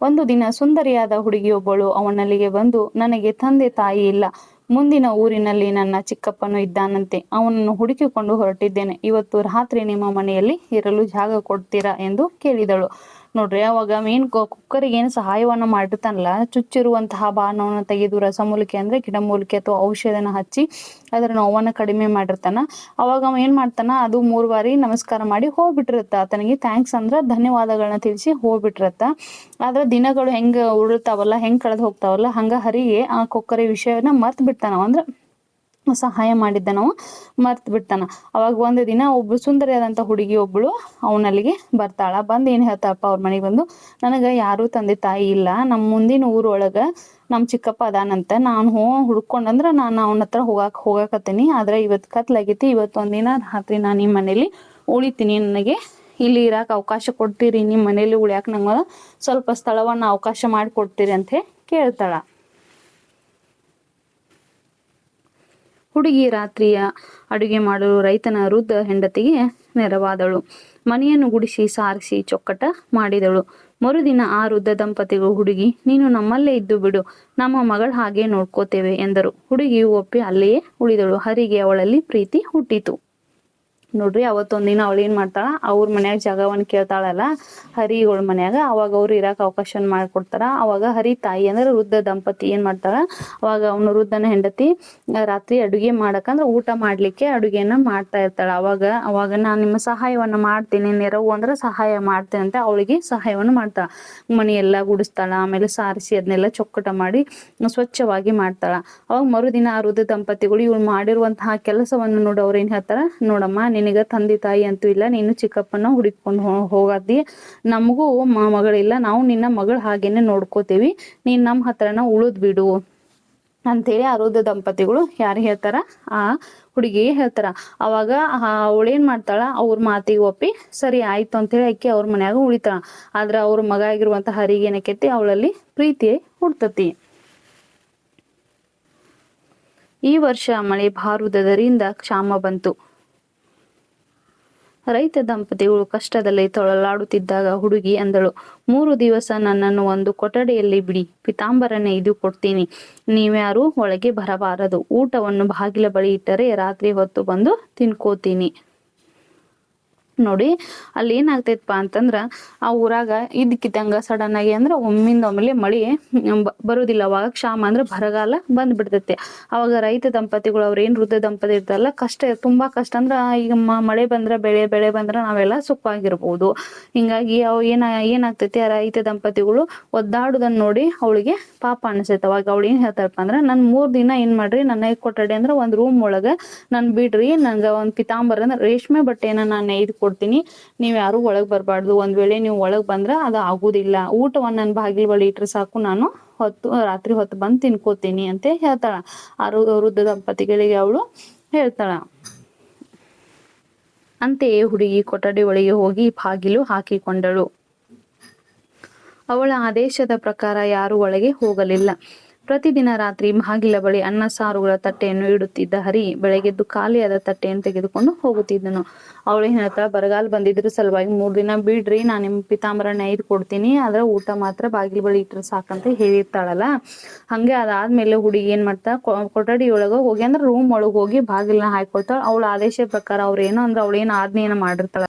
Speaker 1: ಒಂದು ದಿನ ಸುಂದರಿಯಾದ ಹುಡುಗಿಯೊಬ್ಬಳು ಅವನಲ್ಲಿಗೆ ಬಂದು, ನನಗೆ ತಂದೆ ತಾಯಿ ಇಲ್ಲ. ಮುಂದಿನ ಊರಿನಲ್ಲಿ ನನ್ನ ಚಿಕ್ಕಪ್ಪನು ಇದ್ದಾನಂತೆ. ಅವನನ್ನು ಹುಡುಕಿಕೊಂಡು ಹೊರಟಿದ್ದೇನೆ. ಇವತ್ತು ರಾತ್ರಿ ನಿಮ್ಮ ಮನೆಯಲ್ಲಿ ಇರಲು ಜಾಗ ಕೊಡ್ತೀರಾ? ಎಂದು ಕೇಳಿದಳು. ನೋಡ್ರಿ, ಅವಾಗ ಮೇನ್ ಕುಕ್ಕರಿಗೆ ಏನು ಸಹಾಯವನ್ನ ಮಾಡಿರ್ತಾನಲ್ಲ, ಚುಚ್ಚಿರುವಂತಹ ಬಾಣವನ್ನು ತೆಗೆದು ರಸಮೂಲಿಕೆ ಅಂದ್ರೆ ಗಿಡಮೂಲಿಕೆ ಅಥವಾ ಔಷಧನ ಹಚ್ಚಿ ಅದರ ನೋವನ್ನ ಕಡಿಮೆ ಮಾಡಿರ್ತಾನ. ಅವಾಗ ಅವ ಏನ್ ಮಾಡ್ತಾನ, ಅದು ಮೂರು ಬಾರಿ ನಮಸ್ಕಾರ ಮಾಡಿ ಹೋಗ್ಬಿಟ್ಟಿರತ್ತ. ಆತನಿಗೆ ಥ್ಯಾಂಕ್ಸ್ ಅಂದ್ರ ಧನ್ಯವಾದಗಳನ್ನ ತಿಳಿಸಿ ಹೋಗ್ಬಿಟ್ಟಿರತ್ತ. ಆದ್ರೆ ದಿನಗಳು ಹೆಂಗ ಉರುಳ್ತಾವಲ್ಲ, ಹೆಂಗ್ ಕಳೆದು ಹೋಗ್ತಾವಲ್ಲ, ಹಂಗ ಹರಿಗೆ ಆ ಕೊಕ್ಕರೆ ವಿಷಯವನ್ನ ಮರ್ತ್ ಬಿಡ್ತಾನ ಅಂದ್ರ ಸಹಾಯ ಮಾಡಿದ್ದ ನಾವು ಮರ್ತ್ ಬಿಡ್ತಾನ ಅವಾಗ ಒಂದು ದಿನ ಒಬ್ಬ ಸುಂದರಿಯಾದಂತ ಹುಡುಗಿ ಒಬ್ಬಳು ಅವನಲ್ಲಿಗೆ ಬರ್ತಾಳ. ಬಂದು ಏನು ಹೇಳ್ತಾಳಪ್ಪ ಅವ್ರ ಮನೆಗೆ ಬಂದು, ನನಗೆ ಯಾರೂ ತಂದೆ ತಾಯಿ ಇಲ್ಲ. ನಮ್ಮ ಮುಂದಿನ ಊರೊಳಗೆ ನಮ್ಮ ಚಿಕ್ಕಪ್ಪ ಅದಾನಂತ. ನಾನು ಹೋ, ಹುಡ್ಕೊಂಡಂದ್ರೆ ನಾನು ಅವನ ಹತ್ರ ಹೋಗಾಕ, ಹೋಗಾಕತ್ತೀನಿ. ಆದ್ರೆ ಇವತ್ತು ಕತ್ಲಾಗೈತಿ ಇವತ್ತು ಒಂದಿನ ರಾತ್ರಿ ನಾನು ನಿಮ್ಮ ಮನೇಲಿ ಉಳಿತೀನಿ. ನನಗೆ ಇಲ್ಲಿ ಇರಾಕ ಅವಕಾಶ ಕೊಡ್ತೀರಿ. ನಿಮ್ಮ ಮನೇಲಿ ಉಳಿಯಾಕ ನಂಗೆ ಸ್ವಲ್ಪ ಸ್ಥಳವನ್ನ ಅವಕಾಶ ಮಾಡಿಕೊಡ್ತೀರಿ ಅಂತ ಕೇಳ್ತಾಳ. ಹುಡುಗಿ ರಾತ್ರಿಯ ಅಡುಗೆ ಮಾಡಲು ರೈತನ ವೃದ್ಧ ಹೆಂಡತಿಗೆ ನೆರವಾದಳು. ಮನೆಯನ್ನು ಗುಡಿಸಿ ಸಾರಿಸಿ ಚೊಕ್ಕಟ ಮಾಡಿದಳು. ಮರುದಿನ ಆ ವೃದ್ಧ ದಂಪತಿಗಳು, ಹುಡುಗಿ, ನೀನು ನಮ್ಮಲ್ಲೇ ಇದ್ದು ಬಿಡು. ನಮ್ಮ ಮಗಳ ಹಾಗೆ ನೋಡ್ಕೋತೇವೆ, ಎಂದರು. ಹುಡುಗಿಯು ಒಪ್ಪಿ ಅಲ್ಲಿಯೇ ಉಳಿದಳು. ಹರಿಗೆ ಅವಳಲ್ಲಿ ಪ್ರೀತಿ ಹುಟ್ಟಿತು. ನೋಡ್ರಿ ಅವತ್ತೊಂದಿನ ಅವಳು ಏನ್ ಮಾಡ್ತಾಳ, ಅವ್ರ ಮನ್ಯಾಗ ಜಾಗವನ್ನ ಕೇಳ್ತಾಳಲ್ಲ, ಹರಿಗಳ ಮನ್ಯಾಗ, ಅವಾಗ ಅವ್ರು ಇರಾಕ ಅವಕಾಶ ಮಾಡ್ಕೊಡ್ತಾರ. ಅವಾಗ ಹರಿ ತಾಯಿ ಅಂದ್ರೆ ವೃದ್ಧ ದಂಪತಿ ಏನ್ ಮಾಡ್ತಾಳ ಅವಾಗ ಅವನು ವೃದ್ಧನ ಹೆಂಡತಿ, ರಾತ್ರಿ ಅಡುಗೆ ಮಾಡಕಂದ್ರ ಊಟ ಮಾಡ್ಲಿಕ್ಕೆ ಅಡುಗೆನ ಮಾಡ್ತಾ ಇರ್ತಾಳ. ಅವಾಗ ಅವಾಗ ನಾನು ನಿಮ್ಮ ಸಹಾಯವನ್ನ ಮಾಡ್ತೀನಿ, ನೆರವು ಅಂದ್ರೆ ಸಹಾಯ ಮಾಡ್ತೇನೆ ಅಂತ ಅವಳಿಗೆ ಸಹಾಯವನ್ನ ಮಾಡ್ತಾಳ. ಮನಿ ಎಲ್ಲ ಗುಡಿಸ್ತಾಳ, ಆಮೇಲೆ ಸಾರಿಸಿ ಅದನ್ನೆಲ್ಲ ಚೊಕ್ಕಟ ಮಾಡಿ ಸ್ವಚ್ಛವಾಗಿ ಮಾಡ್ತಾಳ. ಅವಾಗ ಮರುದಿನ ಆ ವೃದ್ಧ ದಂಪತಿಗಳು ಇವಳು ಮಾಡಿರುವಂತಹ ಕೆಲಸವನ್ನು ನೋಡಿ ಅವ್ರ ಏನ್ ಹೇಳ್ತಾರ, ನೋಡಮ್ಮ ನಿನಗ ತಂದೆ ತಾಯಿ ಅಂತೂ ಇಲ್ಲ, ನೀನು ಚಿಕ್ಕಪ್ಪನ ಹುಡುಕೊಂಡು ಹೋಗಾದಿ ನಮಗೂ ಮಗಳಿಲ್ಲ ನಾವು ನಿನ್ನ ಮಗಳ ಹಾಗೇನೆ ನೋಡ್ಕೋತೇವಿ. ನೀನ್ ನಮ್ಮ ಹತ್ರನ ಉಳಿದ್ ಬಿಡು ಅಂತೇಳಿ ವೃದ್ಧ ದಂಪತಿಗಳು ಯಾರು ಹೇಳ್ತಾರ? ಆ ಹುಡುಗಿ ಹೇಳ್ತಾರ. ಅವಾಗ ಅವಳೇನ್ ಮಾಡ್ತಾಳ? ಅವ್ರ ಮಾತಿಗೆ ಒಪ್ಪಿ, ಸರಿ ಆಯ್ತು ಅಂತೇಳಿ ಆಕಿ ಅವ್ರ ಮನ್ಯಾಗ ಉಳಿತಾಳ. ಆದ್ರ ಅವ್ರ ಮಗ ಆಗಿರುವಂತ ಹರಿಗೆ ಅವಳಲ್ಲಿ ಪ್ರೀತಿ ಹುಡ್ತತಿ. ಈ ವರ್ಷ ಮಳೆ ಬಾರುವುದರಿಂದ ಕ್ಷಾಮ ಬಂತು. ರೈತ ದಂಪತಿಗಳು ಕಷ್ಟದಲ್ಲಿ ತೊಳಲಾಡುತ್ತಿದ್ದಾಗ ಹುಡುಗಿ ಅಂದಳು, ಮೂರು ದಿವಸ ನನ್ನನ್ನು ಒಂದು ಕೊಠಡಿಯಲ್ಲಿ ಬಿಡಿ, ಪಿತಾಂಬರನೇ ಇದು ಕೊಡ್ತೀನಿ. ನೀವ್ಯಾರು ಒಳಗೆ ಬರಬಾರದು. ಊಟವನ್ನು ಬಾಗಿಲ ಬಳಿ ಇಟ್ಟರೆ ರಾತ್ರಿ ಹೊತ್ತು ಬಂದು ತಿನ್ಕೋತೀನಿ. ನೋಡಿ, ಅಲ್ಲಿ ಏನಾಗ್ತೈತಪ್ಪ ಅಂತಂದ್ರ, ಆ ಊರಾಗ ಇದ್ದಕ್ಕಿದ್ದಂಗ ಸಡನ್ ಆಗಿ ಅಂದ್ರ ಒಮ್ಮಿಂದ ಒಮ್ಮೆಲೆ ಮಳಿ ಬರೋದಿಲ್ಲ. ಅವಾಗ ಕ್ಷಾಮ ಅಂದ್ರ ಬರಗಾಲ ಬಂದ್ ಬಿಡ್ತೈತಿ ಅವಾಗ ರೈತ ದಂಪತಿಗಳು ಅವ್ರ ಏನ್ ವೃದ್ಧ ದಂಪತಿ ಇರ್ತಾರಲ್ಲ, ಕಷ್ಟ, ತುಂಬಾ ಕಷ್ಟ ಅಂದ್ರ ಈಗ ಮಳೆ ಬಂದ್ರ ಬೆಳೆ ಬೆಳೆ ಬಂದ್ರ ನಾವೆಲ್ಲ ಸುಖವಾಗಿರ್ಬೋದು. ಹಿಂಗಾಗಿ ಅವ್ ಏನ, ಏನಾಗ್ತೈತಿ, ಆ ರೈತ ದಂಪತಿಗಳು ಒದ್ದಾಡುದನ್ನ ನೋಡಿ ಅವಳಿಗೆ ಪಾಪ ಅನಿಸೈತೆ. ಅವಾಗ ಅವಳು ಏನ್ ಹೇಳ್ತಾರಪ್ಪ ಅಂದ್ರ, ನನ್ ಮೂರ್ ದಿನ ಏನ್ ಮಾಡ್ರಿ? ನನ್ನ ಕೊಠಡಿ ಅಂದ್ರ ಒಂದ್ ರೂಮ್ ಒಳಗ ನನ್ ಬಿಡ್ರಿ, ನಂಗ ಒಂದ್ ಪಿತಾಂಬರ ಅಂದ್ರ ರೇಷ್ಮೆ ಬಟ್ಟೆನ ನಾನು ನೇಯ್ದು ಕೊಡ್ತೀನಿ. ನೀವು ಯಾರು ಒಳಗೆ ಬರ್ಬಾರ್ದು. ಒಂದ್ ವೇಳೆ ನೀವು ಒಳಗ್ ಬಂದ್ರ ಅದು ಆಗುದಿಲ್ಲ. ಊಟವನ್ನ ನನ್ನ ಬಾಗಿಲು ಬಳಿ ಇಟ್ರೆ ಸಾಕು. ನಾನು ಹೊತ್ತು, ರಾತ್ರಿ ಹೊತ್ತು ಬಂದು ತಿನ್ಕೋತೀನಿ ಅಂತ ಹೇಳ್ತಾಳ. ಆರು ವೃದ್ಧ ದಂಪತಿಗಳಿಗೆ ಅವಳು ಹೇಳ್ತಾಳ. ಅಂತೆಯೇ ಹುಡುಗಿ ಕೊಠಡಿ ಒಳಗೆ ಹೋಗಿ ಬಾಗಿಲು ಹಾಕಿಕೊಂಡಳು. ಅವಳ ಆದೇಶದ ಪ್ರಕಾರ ಯಾರು ಒಳಗೆ ಹೋಗಲಿಲ್ಲ. ಪ್ರತಿದಿನ ರಾತ್ರಿ ಬಾಗಿಲ ಬಳಿ ಅನ್ನ ಸಾರುಗಳ ತಟ್ಟೆಯನ್ನು ಇಡುತ್ತಿದ್ದ ಹರಿ ಬೆಳಗ್ಗೆದ್ದು ಖಾಲಿಯಾದ ತಟ್ಟೆಯನ್ನು ತೆಗೆದುಕೊಂಡು ಹೋಗುತ್ತಿದ್ದನು. ಅವಳು ಏನ ಹೇಳ್ತಾಳ ಬರಗಾಲ ಬಂದಿದ್ರ ಸಲುವಾಗಿ ಮೂರ್ ದಿನ ಬಿಡ್ರಿ ನಾನು ನಿಮ್ ಪಿತಾಂಬರ ನೈದ್ ಕೊಡ್ತೀನಿ, ಆದ್ರ ಊಟ ಮಾತ್ರ ಬಾಗಿಲ ಬಳಿ ಇಟ್ರೆ ಸಾಕಂತ ಹೇಳಿರ್ತಾಳಲ್ಲ. ಹಂಗೆ ಅದಾದ್ಮೇಲೆ ಹುಡುಗಿ ಏನ್ ಮಾಡ್ತಾ ಕೊಠಡಿ ಒಳಗ ಹೋಗಿ, ಅಂದ್ರೆ ರೂಮ್ ಒಳಗ ಹೋಗಿ ಬಾಗಿಲನ್ನ ಹಾಕೊಳ್ತಾಳ. ಅವಳ ಆದೇಶ ಪ್ರಕಾರ ಅವ್ರ ಏನೋ, ಅಂದ್ರೆ ಅವಳು ಏನ್ ಆಜ್ಞೆಯನ್ನ ಮಾಡಿರ್ತಾಳ.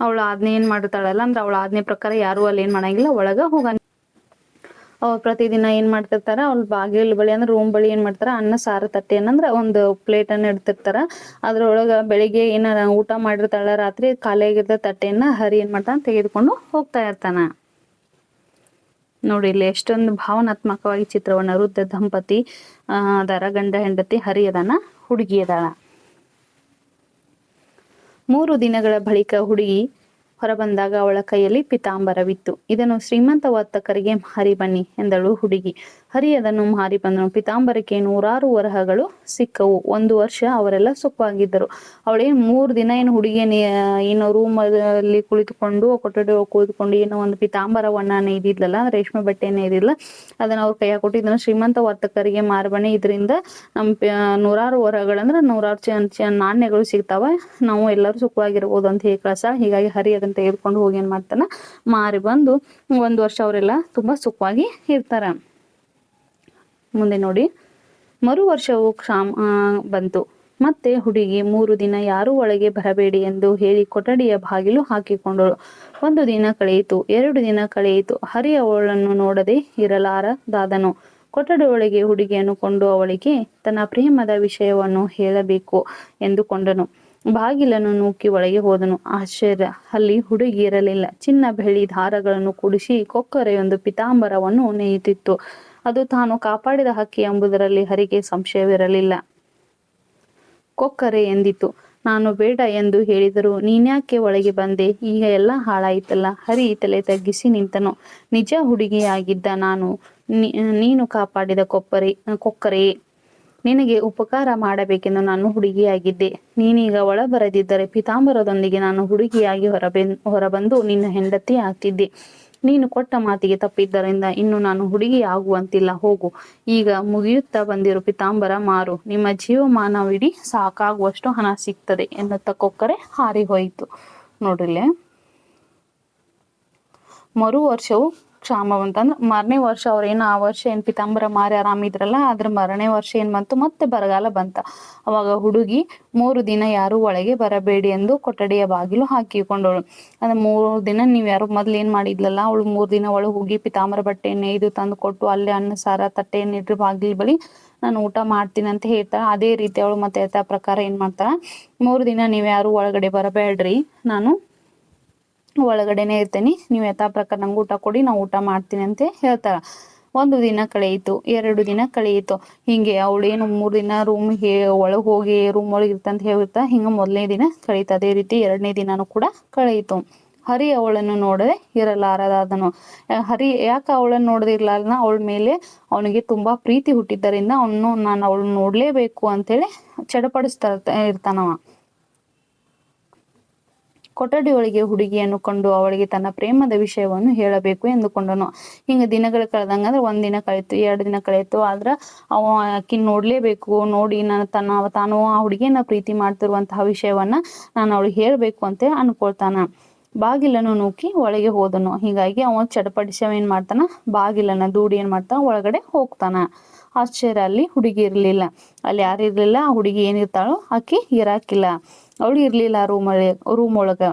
Speaker 1: ಅವಳ ಆಜ್ಞೆ ಏನ್ ಮಾಡಿರ್ತಾಳಲ್ಲ, ಅಂದ್ರೆ ಅವಳ ಆಜ್ಞೆ ಪ್ರಕಾರ ಯಾರು ಅಲ್ಲಿ ಏನ್ ಮಾಡಂಗಿಲ್ಲ, ಒಳಗ ಹೋಗ ಅವ್ರು ಪ್ರತಿದಿನ ಏನ್ ಮಾಡ್ತಿರ್ತಾರ, ಅವ್ಳ ಬಾಗಿಲು ಬಳಿ ಅಂದ್ರೆ ರೂಮ್ ಬಳಿ ಏನ್ ಮಾಡ್ತಾರ, ಅನ್ನ, ಸಾರು ತಟ್ಟೆ ಏನಂದ್ರ ಒಂದು ಪ್ಲೇಟ್ ಅನ್ನ ಇಡ್ತಿರ್ತಾರ. ಅದ್ರೊಳಗ ಬೆಳಿಗ್ಗೆ ಏನಾರ ಊಟ ಮಾಡಿರ್ತಾಳ ರಾತ್ರಿ ಖಾಲಿಯಾಗಿದ್ದ ತಟ್ಟೆಯನ್ನ ಹರಿ ಏನ್ ಮಾಡ್ತಾನ, ತೆಗೆದುಕೊಂಡು ಹೋಗ್ತಾ ಇರ್ತಾನ. ನೋಡಿ ಇಲ್ಲಿ ಎಷ್ಟೊಂದು ಭಾವನಾತ್ಮಕವಾಗಿ ಚಿತ್ರವನ್ನ ವೃದ್ಧ ದಂಪತಿ ಅದರ ಗಂಡ, ಹೆಂಡತಿ ಹರಿ ಅದಾನ, ಹುಡುಗಿ ಅದಾಳ. ಮೂರು ದಿನಗಳ ಬಳಿಕ ಹುಡುಗಿ ಹೊರಬಂದಾಗ ಅವಳ ಕೈಯಲ್ಲಿ ಪಿತಾಂಬರವಿತ್ತು. ಇದನ್ನು ಶ್ರೀಮಂತ ವರ್ತಕರಿಗೆ ಮಾರಿ ಬನ್ನಿ ಎಂದಳು ಹುಡುಗಿ. ಹರಿ ಅದನ್ನು ಮಾರಿ ಬಂದನು. ಪಿತಾಂಬರಕ್ಕೆ ನೂರಾರು ವರಹಗಳು ಸಿಕ್ಕವು. ಒಂದು ವರ್ಷ ಅವರೆಲ್ಲ ಸುಖವಾಗಿದ್ದರು ಅವಳೇ ಮೂರು ದಿನ ಏನು ಹುಡುಗಿ ಏನೋ ರೂಮ್ ಅಲ್ಲಿ ಕುಳಿತುಕೊಂಡು, ಕೊಠಡಿ ಕುಳಿತುಕೊಂಡು ಏನೋ ಒಂದು ಪಿತಾಂಬರವನ್ನ ನೇಯ್ದಿದ್ಲಲ್ಲ ರೇಷ್ಮೆ ಬಟ್ಟೆ ನೇಯ್ದಿದ್ಲ ಅದನ್ನ ಅವ್ರ ಕೈಯಾಗ ಕೊಟ್ಟಿದ್ದನ್ನು ಶ್ರೀಮಂತ ವರ್ತಕರಿಗೆ ಮಾರಬಣೆ ಇದರಿಂದ ನಮ್ ನೂರಾರು ವರಹಗಳಂದ್ರ ನೂರಾರು ಚ- ನಾಣ್ಯಗಳು ಸಿಗ್ತಾವ. ನಾವು ಎಲ್ಲರೂ ಸುಖವಾಗಿರ್ಬೋದು ಅಂತ ಹೇಳಿ ಕಳಸ. ಹೀಗಾಗಿ ಹರಿ ಅದನ್ನ ತೆಗೆದುಕೊಂಡು ಹೋಗಿ ಏನ್ ಮಾಡ್ತಾನ? ಮಾರಿ ಬಂದು ಒಂದು ವರ್ಷ ಅವರೆಲ್ಲ ತುಂಬಾ ಸುಖವಾಗಿ ಇರ್ತಾರ. ಮುಂದೆ ನೋಡಿ. ಮರು ವರ್ಷವು ಕ್ಷಾಮ ಬಂತು. ಮತ್ತೆ ಹುಡುಗಿ ಮೂರು ದಿನ ಯಾರು ಒಳಗೆ ಬರಬೇಡಿ ಎಂದು ಹೇಳಿ ಕೊಠಡಿಯ ಬಾಗಿಲು ಹಾಕಿಕೊಂಡಳು. ಒಂದು ದಿನ ಕಳೆಯಿತು, ಎರಡು ದಿನ ಕಳೆಯಿತು. ಹರಿ ಅವಳನ್ನು ನೋಡದೆ ಇರಲಾರದಾದನು. ಕೊಠಡಿಯೊಳಗೆ ಹುಡುಗಿಯನ್ನು ಕೊಂಡು ಅವಳಿಗೆ ತನ್ನ ಪ್ರೇಮದ ವಿಷಯವನ್ನು ಹೇಳಬೇಕು ಎಂದುಕೊಂಡನು. ಬಾಗಿಲನ್ನು ನೂಕಿ ಒಳಗೆ ಹೋದನು. ಆಶ್ಚರ್ಯ, ಅಲ್ಲಿ ಹುಡುಗಿ ಇರಲಿಲ್ಲ. ಚಿನ್ನ ಬೆಳ್ಳಿ ದಾರಗಳನ್ನು ಕೂಡಿಸಿ ಕೊಕ್ಕರೆಯೊಂದು ಪಿತಾಂಬರವನ್ನು ನೇಯುತ್ತಿತ್ತು. ಅದು ತಾನು ಕಾಪಾಡಿದ ಹಕ್ಕಿ ಎಂಬುದರಲ್ಲಿ ಹರಿಗೆ ಸಂಶಯವಿರಲಿಲ್ಲ. ಕೊಕ್ಕರೆ ಎಂದಿತು. ನಾನು ಬೇಡ ಎಂದು ಹೇಳಿದರು ನೀನ್ಯಾಕೆ ಒಳಗೆ ಬಂದೆ? ಈಗ ಎಲ್ಲ ಹಾಳಾಯಿತಲ್ಲ. ಹರಿ ತಲೆ ತಗ್ಗಿಸಿ ನಿಂತನು. ನಿಜ ಹುಡುಗಿಯಾಗಿದ್ದ ನಾನು. ನೀನು ಕಾಪಾಡಿದ ಕೊಪ್ಪರೆ ಕೊಕ್ಕರೆಯೇ ನಿನಗೆ ಉಪಕಾರ ಮಾಡಬೇಕೆಂದು ನಾನು ಹುಡುಗಿಯಾಗಿದ್ದೆ. ನೀನೀಗ ಒಳ ಬರದಿದ್ದರೆ ಪಿತಾಂಬರದೊಂದಿಗೆ ನಾನು ಹುಡುಗಿಯಾಗಿ ಹೊರಬೆ ಹೊರಬಂದು ನಿನ್ನ ಹೆಂಡತಿ ಆಗ್ತಿದ್ದೆ. ನೀನು ಕೊಟ್ಟ ಮಾತಿಗೆ ತಪ್ಪಿದ್ದರಿಂದ ಇನ್ನು ನಾನು ಹುಡುಗಿ ಆಗುವಂತಿಲ್ಲ ಹೋಗು. ಈಗ ಮುಗಿಯುತ್ತಾ ಬಂದಿರೋ ಪಿತಾಂಬರ, ಮಾರು. ನಿಮ್ಮ ಜೀವಮಾನವಿಡೀ ಸಾಕಾಗುವಷ್ಟು ಹಣ ಸಿಗ್ತದೆ ಎನ್ನುತ್ತ ಕೊಕ್ಕರೆ ಹಾರಿ ಹೋಯಿತು ನೋಡ್ರಿಲೆ ಮರು ವರ್ಷವು ಕ್ಷಾಮ ಬಂತಂದ್ರೆ ಮಾರನೇ ವರ್ಷ ಅವ್ರೇನು ಆ ವರ್ಷ ಏನು ಪಿತಾಂಬರ ಮಾರಿ ಆರಾಮಿದ್ರಲ್ಲ ಅದ್ರ ಮರನೇ ವರ್ಷ ಏನು ಬಂತು? ಮತ್ತೆ ಬರಗಾಲ ಬಂತ. ಅವಾಗ ಹುಡುಗಿ ಮೂರು ದಿನ ಯಾರು ಒಳಗೆ ಬರಬೇಡಿ ಎಂದು ಕೊಠಡಿಯ ಬಾಗಿಲು ಹಾಕಿಕೊಂಡವಳು ಅಂದ್ರೆ ಮೂರು ದಿನ ನೀವು ಯಾರು ಮೊದ್ಲು ಏನು ಮಾಡಿದ್ಲಲ್ಲ, ಅವಳು ಮೂರು ದಿನ ಒಳಗೆ ಹೋಗಿ ಪಿತಾಂಬರ ಬಟ್ಟೆ ಇದು ತಂದು ಕೊಟ್ಟು ಅಲ್ಲೇ ಅನ್ನ, ಸಾರ ತಟ್ಟೆ ಇಟ್ರಿ ಬಾಗಿಲು ಬಳಿ ನಾನು ಊಟ ಮಾಡ್ತೀನಿ ಅಂತ ಹೇಳ್ತಾಳೆ. ಅದೇ ರೀತಿ ಅವಳು ಮತ್ತೆ ಪ್ರಕಾರ ಏನು ಮಾಡ್ತಾಳ? ಮೂರು ದಿನ ನೀವು ಯಾರು ಒಳಗಡೆ ಬರಬೇಡ್ರಿ. ನಾನು ಒಳಗಡೆನೆ ಇರ್ತೇನೆ. ನೀವು ಯಥಾ ಪ್ರಕಾರ ನಂಗೆ ಊಟ ಕೊಡಿ, ನಾವು ಊಟ ಮಾಡ್ತೀನಿ ಅಂತ ಹೇಳ್ತಾರ ಒಂದು ದಿನ ಕಳೆಯಿತು, ಎರಡು ದಿನ ಕಳೆಯಿತು. ಹಿಂಗೆ ಅವಳೇನು ಮೂರು ದಿನ ರೂಮಿಗೆ ಒಳಗೆ ಹೋಗಿ ರೂಮ್ ಒಳಗೆ ಇರ್ತಂತ ಹೇಳಿರ್ತಾ ಹಿಂಗೆ ಮೊದಲನೇ ದಿನ ಕಳೀತು ಅದೇ ರೀತಿ ಎರಡನೇ ದಿನನೂ ಕೂಡ ಕಳೆಯಿತು. ಹರಿ ಅವಳನ್ನು ನೋಡದೆ ಇರಲಾರದಾದನು. ಹರಿ ಯಾಕೆ ಅವಳನ್ನು ನೋಡದೆ ಇರಲಾರನ ಅವಳ ಮೇಲೆ ಅವನಿಗೆ ತುಂಬಾ ಪ್ರೀತಿ ಹುಟ್ಟಿದ್ದರಿಂದ ಅವನು, ನಾನು ಅವಳನ್ನು ನೋಡಲೇಬೇಕು ಅಂತೇಳಿ ಚಡಪಡಿಸ್ತಾ ಇರ್ತಾನವ. ಕೊಠಡಿಯೊಳಗೆ ಹುಡುಗಿಯನ್ನು ಕಂಡು ಅವಳಿಗೆ ತನ್ನ ಪ್ರೇಮದ ವಿಷಯವನ್ನು ಹೇಳಬೇಕು ಎಂದುಕೊಂಡನು. ಹಿಂಗೆ ದಿನಗಳು ಕಳೆದಂಗ ಅಂದ್ರೆ ಒಂದ್ ದಿನ ಕಳೀತು ಎರಡು ದಿನ ಕಳೆಯಿತು. ಆದ್ರ ಅವ ಆಕಿನ್ ನೋಡ್ಲೇಬೇಕು, ನೋಡಿ ನಾನು ತನ್ನ, ತಾನು ಆ ಹುಡುಗಿಯನ್ನ ಪ್ರೀತಿ ಮಾಡ್ತಿರುವಂತಹ ವಿಷಯವನ್ನ ನಾನು ಅವಳಿಗೆ ಹೇಳ್ಬೇಕು ಅಂತ ಅನ್ಕೊಳ್ತಾನ. ಬಾಗಿಲನ್ನು ನೂಕಿ ಒಳಗೆ ಹೋದನು. ಹೀಗಾಗಿ ಅವ ಚಡಪಡಿಸವ ಏನ್ ಮಾಡ್ತಾನ? ಬಾಗಿಲನ್ನ ದೂಡಿ ಏನ್ ಮಾಡ್ತಾನ? ಒಳಗಡೆ ಹೋಗ್ತಾನ. ಆಶ್ಚರ್ಯ, ಅಲ್ಲಿ ಹುಡುಗಿ ಇರಲಿಲ್ಲ. ಅಲ್ಲಿ ಯಾರು ಇರ್ಲಿಲ್ಲ? ಆ ಹುಡುಗಿ ಏನಿರ್ತಾಳೋ ಆಕಿ ಇರಾಕಿಲ್ಲ. ಅವಳು ಇರಲಿಲ್ಲ ರೂಮ್ ರೂಮ್ ಒಳಗೆ.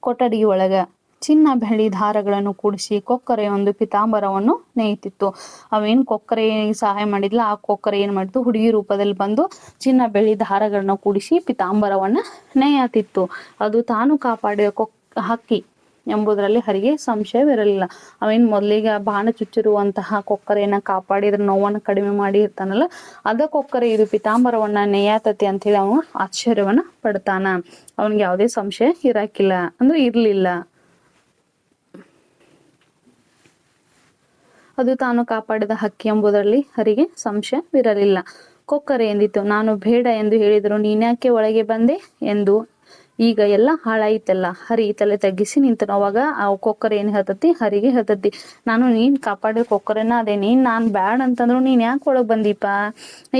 Speaker 1: ಕೊಠಡಿ ಒಳಗ ಚಿನ್ನ ಬೆಳ್ಳಿ ದಾರಗಳನ್ನು ಕೂಡಿಸಿ ಕೊಕ್ಕರೆ ಒಂದು ಪಿತಾಂಬರವನ್ನು ನೇಯ್ತಿತ್ತು. ಅವೇನು ಕೊಕ್ಕರೆ ಸಹಾಯ ಮಾಡಿದ್ಲ, ಆ ಕೊಕ್ಕರೆ ಏನು ಮಾಡಿತು? ಹುಡುಗಿ ರೂಪದಲ್ಲಿ ಬಂದು ಚಿನ್ನ ಬೆಳ್ಳಿ ದಾರಗಳನ್ನ ಕೂಡಿಸಿ ಪಿತಾಂಬರವನ್ನ ನೇಯತಿತ್ತು. ಅದು ತಾನು ಕಾಪಾಡಿದ ಕೊಕ್, ಹಕ್ಕಿ. ಎಂಬುದರಲ್ಲಿ ಹರಿಗೆ ಸಂಶಯವಿರಲಿಲ್ಲ. ಅವೇನ್ ಮೊದಲಿಗೆ ಬಾಣ ಚುಚ್ಚಿರುವಂತಹ ಕೊಕ್ಕರೆಯನ್ನ ಕಾಪಾಡಿದ್ರ ನೋವನ್ನು ಕಡಿಮೆ ಮಾಡಿ ಇರ್ತಾನಲ್ಲ, ಅದ ಕೊಕ್ಕರೆ ಇದು ಪಿತಾಂಬರವನ್ನ ನೇಯಾತತಿ ಅಂತ ಹೇಳಿ ಅವನು ಆಶ್ಚರ್ಯವನ್ನ ಪಡ್ತಾನ. ಅವನಿಗೆ ಯಾವುದೇ ಸಂಶಯ ಇರಾಕಿಲ್ಲ, ಅಂದ್ರೆ ಇರ್ಲಿಲ್ಲ. ಅದು ತಾನು ಕಾಪಾಡಿದ ಹಕ್ಕಿ ಎಂಬುದರಲ್ಲಿ ಹರಿಗೆ ಸಂಶಯವಿರಲಿಲ್ಲ. ಕೊಕ್ಕರೆ ಎಂದಿತ್ತು ನಾನು ಬೇಡ ಎಂದು ಹೇಳಿದರು ನೀನ್ಯಾಕೆ ಒಳಗೆ ಬಂದೆ ಎಂದು ಈಗ ಎಲ್ಲ ಹಾಳಾಯ್ತಲ್ಲ ಹರಿ ತಲೆ ತಗ್ಗಿಸಿ ನಿಂತನು ಅವಾಗ ಆ ಕೊಕ್ಕರೆ ಏನ್ ಹೇಳ್ತತಿ? ಹರಿಗೆ ಹೇಳ್ತತಿ. ನಾನು ನೀನ್ ಕಾಪಾಡಿದ ಕೊಕ್ಕರೆನ ಅದೇ, ನೀನ್ ನಾನ್ ಬ್ಯಾಡ್ ಅಂತಂದ್ರು ನೀನ್ ಯಾಕೆ ಒಳಗ್ ಬಂದೀಪ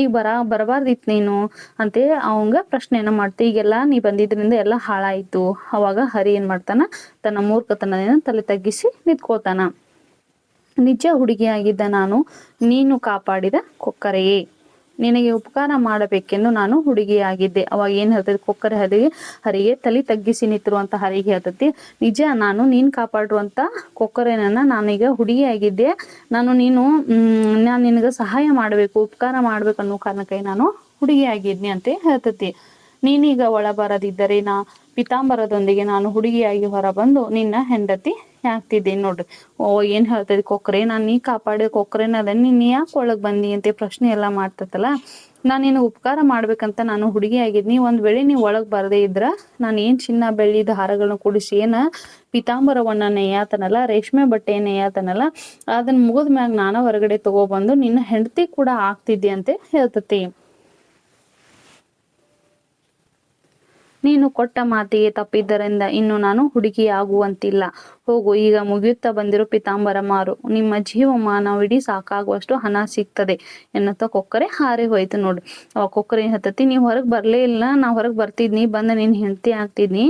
Speaker 1: ಈಗ ಬರ, ಬರಬಾರ್ದಿತ್ ನೀನು ಅಂತೇ ಅವಂಗ ಪ್ರಶ್ನೆಯನ್ನ ಮಾಡ್ತಿ. ಈಗೆಲ್ಲ ನೀ ಬಂದಿದ್ರಿಂದ ಎಲ್ಲ ಹಾಳಾಯ್ತು ಅವಾಗ ಹರಿ ಏನ್ ಮಾಡ್ತಾನ? ತನ್ನ ಮೂರ್ಖತನ ತಲೆ ತಗ್ಗಿಸಿ ನಿಂತ್ಕೋತಾನ. ನಿಜ ಹುಡುಗಿಯಾಗಿದ್ದ ನಾನು, ನೀನು ಕಾಪಾಡಿದ ಕೊಕ್ಕರೆಯೇ. ನಿನಗೆ ಉಪಕಾರ ಮಾಡಬೇಕೆಂದು ನಾನು ಹುಡುಗಿಯಾಗಿದ್ದೆ. ಅವಾಗ ಏನ್ ಹೇಳ್ತದೆ? ಕೊಕ್ಕರೆ ಹರಿಗೆ ಹರಿಗೆ ತಲೆ ತಗ್ಗಿಸಿ ನಿಂತಿರುವಂತ ಹರಿಗೆ ಹೇಳ್ತತಿ ನಿಜ, ನಾನು ನೀನ್ ಕಾಪಾಡಿರುವಂತ ಕೊಕ್ಕರೆನನ್ನ ನಾನೀಗ ಹುಡುಗಿಯಾಗಿದ್ದೆ. ನಾನು ನೀನು ನಾನು ನಿನಗ ಸಹಾಯ ಮಾಡಬೇಕು, ಉಪಕಾರ ಮಾಡ್ಬೇಕು ಅನ್ನೋ ಕಾರಣಕ್ಕೆ ನಾನು ಹುಡುಗಿಯಾಗಿದ್ನಿ ಅಂತ ಹೇಳ್ತತಿ ನೀನೀಗ ಒಳ ಬರದಿದ್ದರೆ ನಾ, ಪಿತಾಂಬರದೊಂದಿಗೆ ನಾನು ಹುಡುಗಿಯಾಗಿ ಹೊರಬಂದು ನಿನ್ನ ಹೆಂಡತಿ ಆಗ್ತಿದ್ದೀನಿ ನೋಡ್ರಿ ಓ, ಏನ್ ಹೇಳ್ತದೆ, ಕೊಕ್ರೆ, ನಾನ್ ನೀ ಕಾಪಾಡಿದ ಕೊಕ್ರೆನ ಅದ ನೀನ್ ಯಾಕೆ ಒಳಗ್ ಬಂದಿ ಅಂತ ಪ್ರಶ್ನೆ ಎಲ್ಲಾ ಮಾಡ್ತತಲ್ಲ. ನಾನು ನಿನಗೆ ಉಪಕಾರ ಮಾಡ್ಬೇಕಂತ ನಾನು ಹುಡುಗಿ ಆಗಿದ್ನಿ ಒಂದ್ ವೇಳೆ ನೀವ್ ಒಳಗ್ ಬರದೇ ಇದ್ರ ನಾನು ಏನ್ ಚಿನ್ನ ಬೆಳ್ಳಿ ದಾರಗಳನ್ನ ಕೂಡಿಸಿ, ಏನ ಪಿತಾಂಬರವನ್ನ ನೇಯಾತನಲ್ಲ ರೇಷ್ಮೆ ಬಟ್ಟೆ ನೇಯಾತನಲ್ಲ ಅದನ್ನ ಮುಗಿದ ಮ್ಯಾಗ ನಾನ ಹೊರಗಡೆ ತಗೊಬಂದು ನಿನ್ನ ಹೆಂಡತಿ ಕೂಡ ಆಗ್ತಿದ್ದೆ ಅಂತ ಹೇಳ್ತತಿ. ನೀನು ಕೊಟ್ಟ ಮಾತಿಗೆ ತಪ್ಪಿದ್ದರಿಂದ ಇನ್ನು ನಾನು ಹುಡುಗಿಯಾಗುವಂತಿಲ್ಲ. ಹೋಗು, ಈಗ ಮುಗಿಯುತ್ತಾ ಬಂದಿರೋ ಪಿತಾಂಬರ ಮಾರು. ನಿಮ್ಮ ಜೀವಮಾನವಿಡೀ ಸಾಕಾಗುವಷ್ಟು ಹಣ ಸಿಗ್ತದೆ ಎನ್ನುತ್ತಾ ಕೊಕ್ಕರೆ ಹಾರಿ ಹೋಯ್ತು ನೋಡು. ಅವ ಕೊಕ್ಕರೆ ಹತ್ತತಿ ನೀವು ಹೊರಗೆ ಬರ್ಲೇ ಇಲ್ಲ, ನಾ ಹೊರಗೆ ಬರ್ತಿದ್ನಿ, ಬಂದ ನೀನು ಹೆಂಡತಿ ಆಗ್ತಿದ್ನಿ.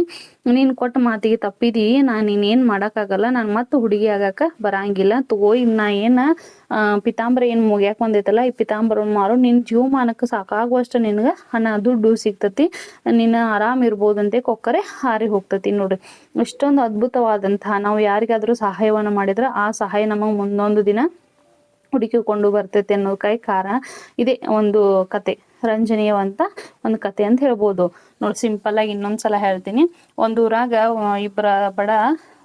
Speaker 1: ನೀನ್ ಕೊಟ್ಟ ಮಾತಿಗೆ ತಪ್ಪಿದಿ ನಾ ನೀನ್ ಏನ್ ಆಗಲ್ಲ, ನಾನ್ ಮತ್ತೆ ಹುಡುಗಿ ಆಗಾಕ ಬರಂಗಿಲ್ಲ. ತಗೋ ಇನ್ನ ಏನ ಏನು ಪಿತಾಂಬರ ಏನ್ ಮುಗ್ಯಾಕ್ ಬಂದೈತಲ್ಲ, ಈ ಪಿತಾಂಬರ ಮಾರು, ನಿನ್ ಜೀವಮಾನಕ್ಕೆ ಸಾಕಾಗುವಷ್ಟು ನಿನ್ಗ ಹಣ, ದುಡ್ಡು ಸಿಗ್ತತಿ. ನಿನ್ನ ಆರಾಮ್ ಇರ್ಬೋದಂತೆ ಕೊಕ್ಕರೆ ಹಾರಿ ಹೋಗ್ತತಿ ನೋಡ್ರಿ. ಇಷ್ಟೊಂದು ಅದ್ಭುತವಾದಂತಹ, ನಾವು ಯಾರಿಗಾದ್ರೂ ಸಹಾಯವನ್ನು ಮಾಡಿದ್ರೆ ಆ ಸಹಾಯ ನಮಗ್ ಮುಂದೊಂದು ದಿನ ಹುಡುಕಿಕೊಂಡು ಬರ್ತೈತೆ ಅನ್ನೋದಕ್ಕಾಗಿ ಕಾರಣ. ಇದೆ ಒಂದು ಕತೆ. ರಂಜನೀಯವಂತ ಒಂದು ಕತೆ ಅಂತ ಹೇಳ್ಬೋದು. ನೋಡಿ ಸಿಂಪಲ್ ಆಗಿ ಇನ್ನೊಂದ್ಸಲ ಹೇಳ್ತೀನಿ. ಒಂದು ಊರಾಗ ಇಬ್ಬರ ಬಡ